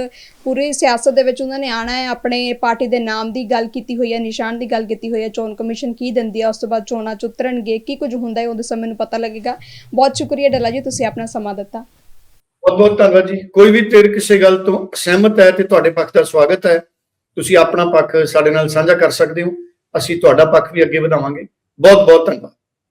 S1: ਪੂਰੀ ਸਿਆਸਤ ਦੇ ਵਿੱਚ ਉਹਨਾਂ ਨੇ ਆਣਾ ਹੈ, ਆਪਣੇ ਪਾਰਟੀ ਦੇ ਨਾਮ ਦੀ ਗੱਲ ਕੀਤੀ ਹੋਈ ਹੈ, ਨਿਸ਼ਾਨ ਦੀ ਗੱਲ ਕੀਤੀ ਹੋਈ ਹੈ, ਚੋਣ ਕਮਿਸ਼ਨ ਕੀ ਦਿੰਦੀ ਹੈ, ਉਸ ਤੋਂ ਬਾਅਦ ਚੋਣਾਂ ਚ ਉਤਰਨਗੇ, ਕੀ ਕੁਝ ਹੁੰਦਾ ਹੈ, ਉਹਦੇ ਸਮੇਂ ਨੂੰ ਪਤਾ ਲੱਗੇਗਾ। ਬਹੁਤ ਸ਼ੁਕਰੀਆ ਡੱਲਾ ਜੀ, ਤੁਸੀਂ ਆਪਣਾ ਸਮਾਂ ਦਿੱਤਾ।
S2: ਬਹੁਤ ਬਹੁਤ ਧੰਨਵਾਦ ਜੀ। ਕੋਈ ਵੀ ਤੇਰ ਕਿਸੇ ਗੱਲ ਤੋਂ ਸਹਿਮਤ ਹੈ ਤੇ ਤੁਹਾਡੇ ਪੱਖ ਦਾ ਸਵਾਗਤ ਹੈ, ਤੁਸੀਂ ਆਪਣਾ ਪੱਖ ਸਾਡੇ ਨਾਲ ਸਾਂਝਾ ਕਰ ਸਕਦੇ ਹੋ। ਅਸੀਂ ਤੁਹਾਡਾ ਪੱਖ ਵੀ ਅੱਗੇ ਵਧਾਵਾਂਗੇ। ਬਹੁਤ ਬਹੁਤ ਧੰਨਵਾਦ।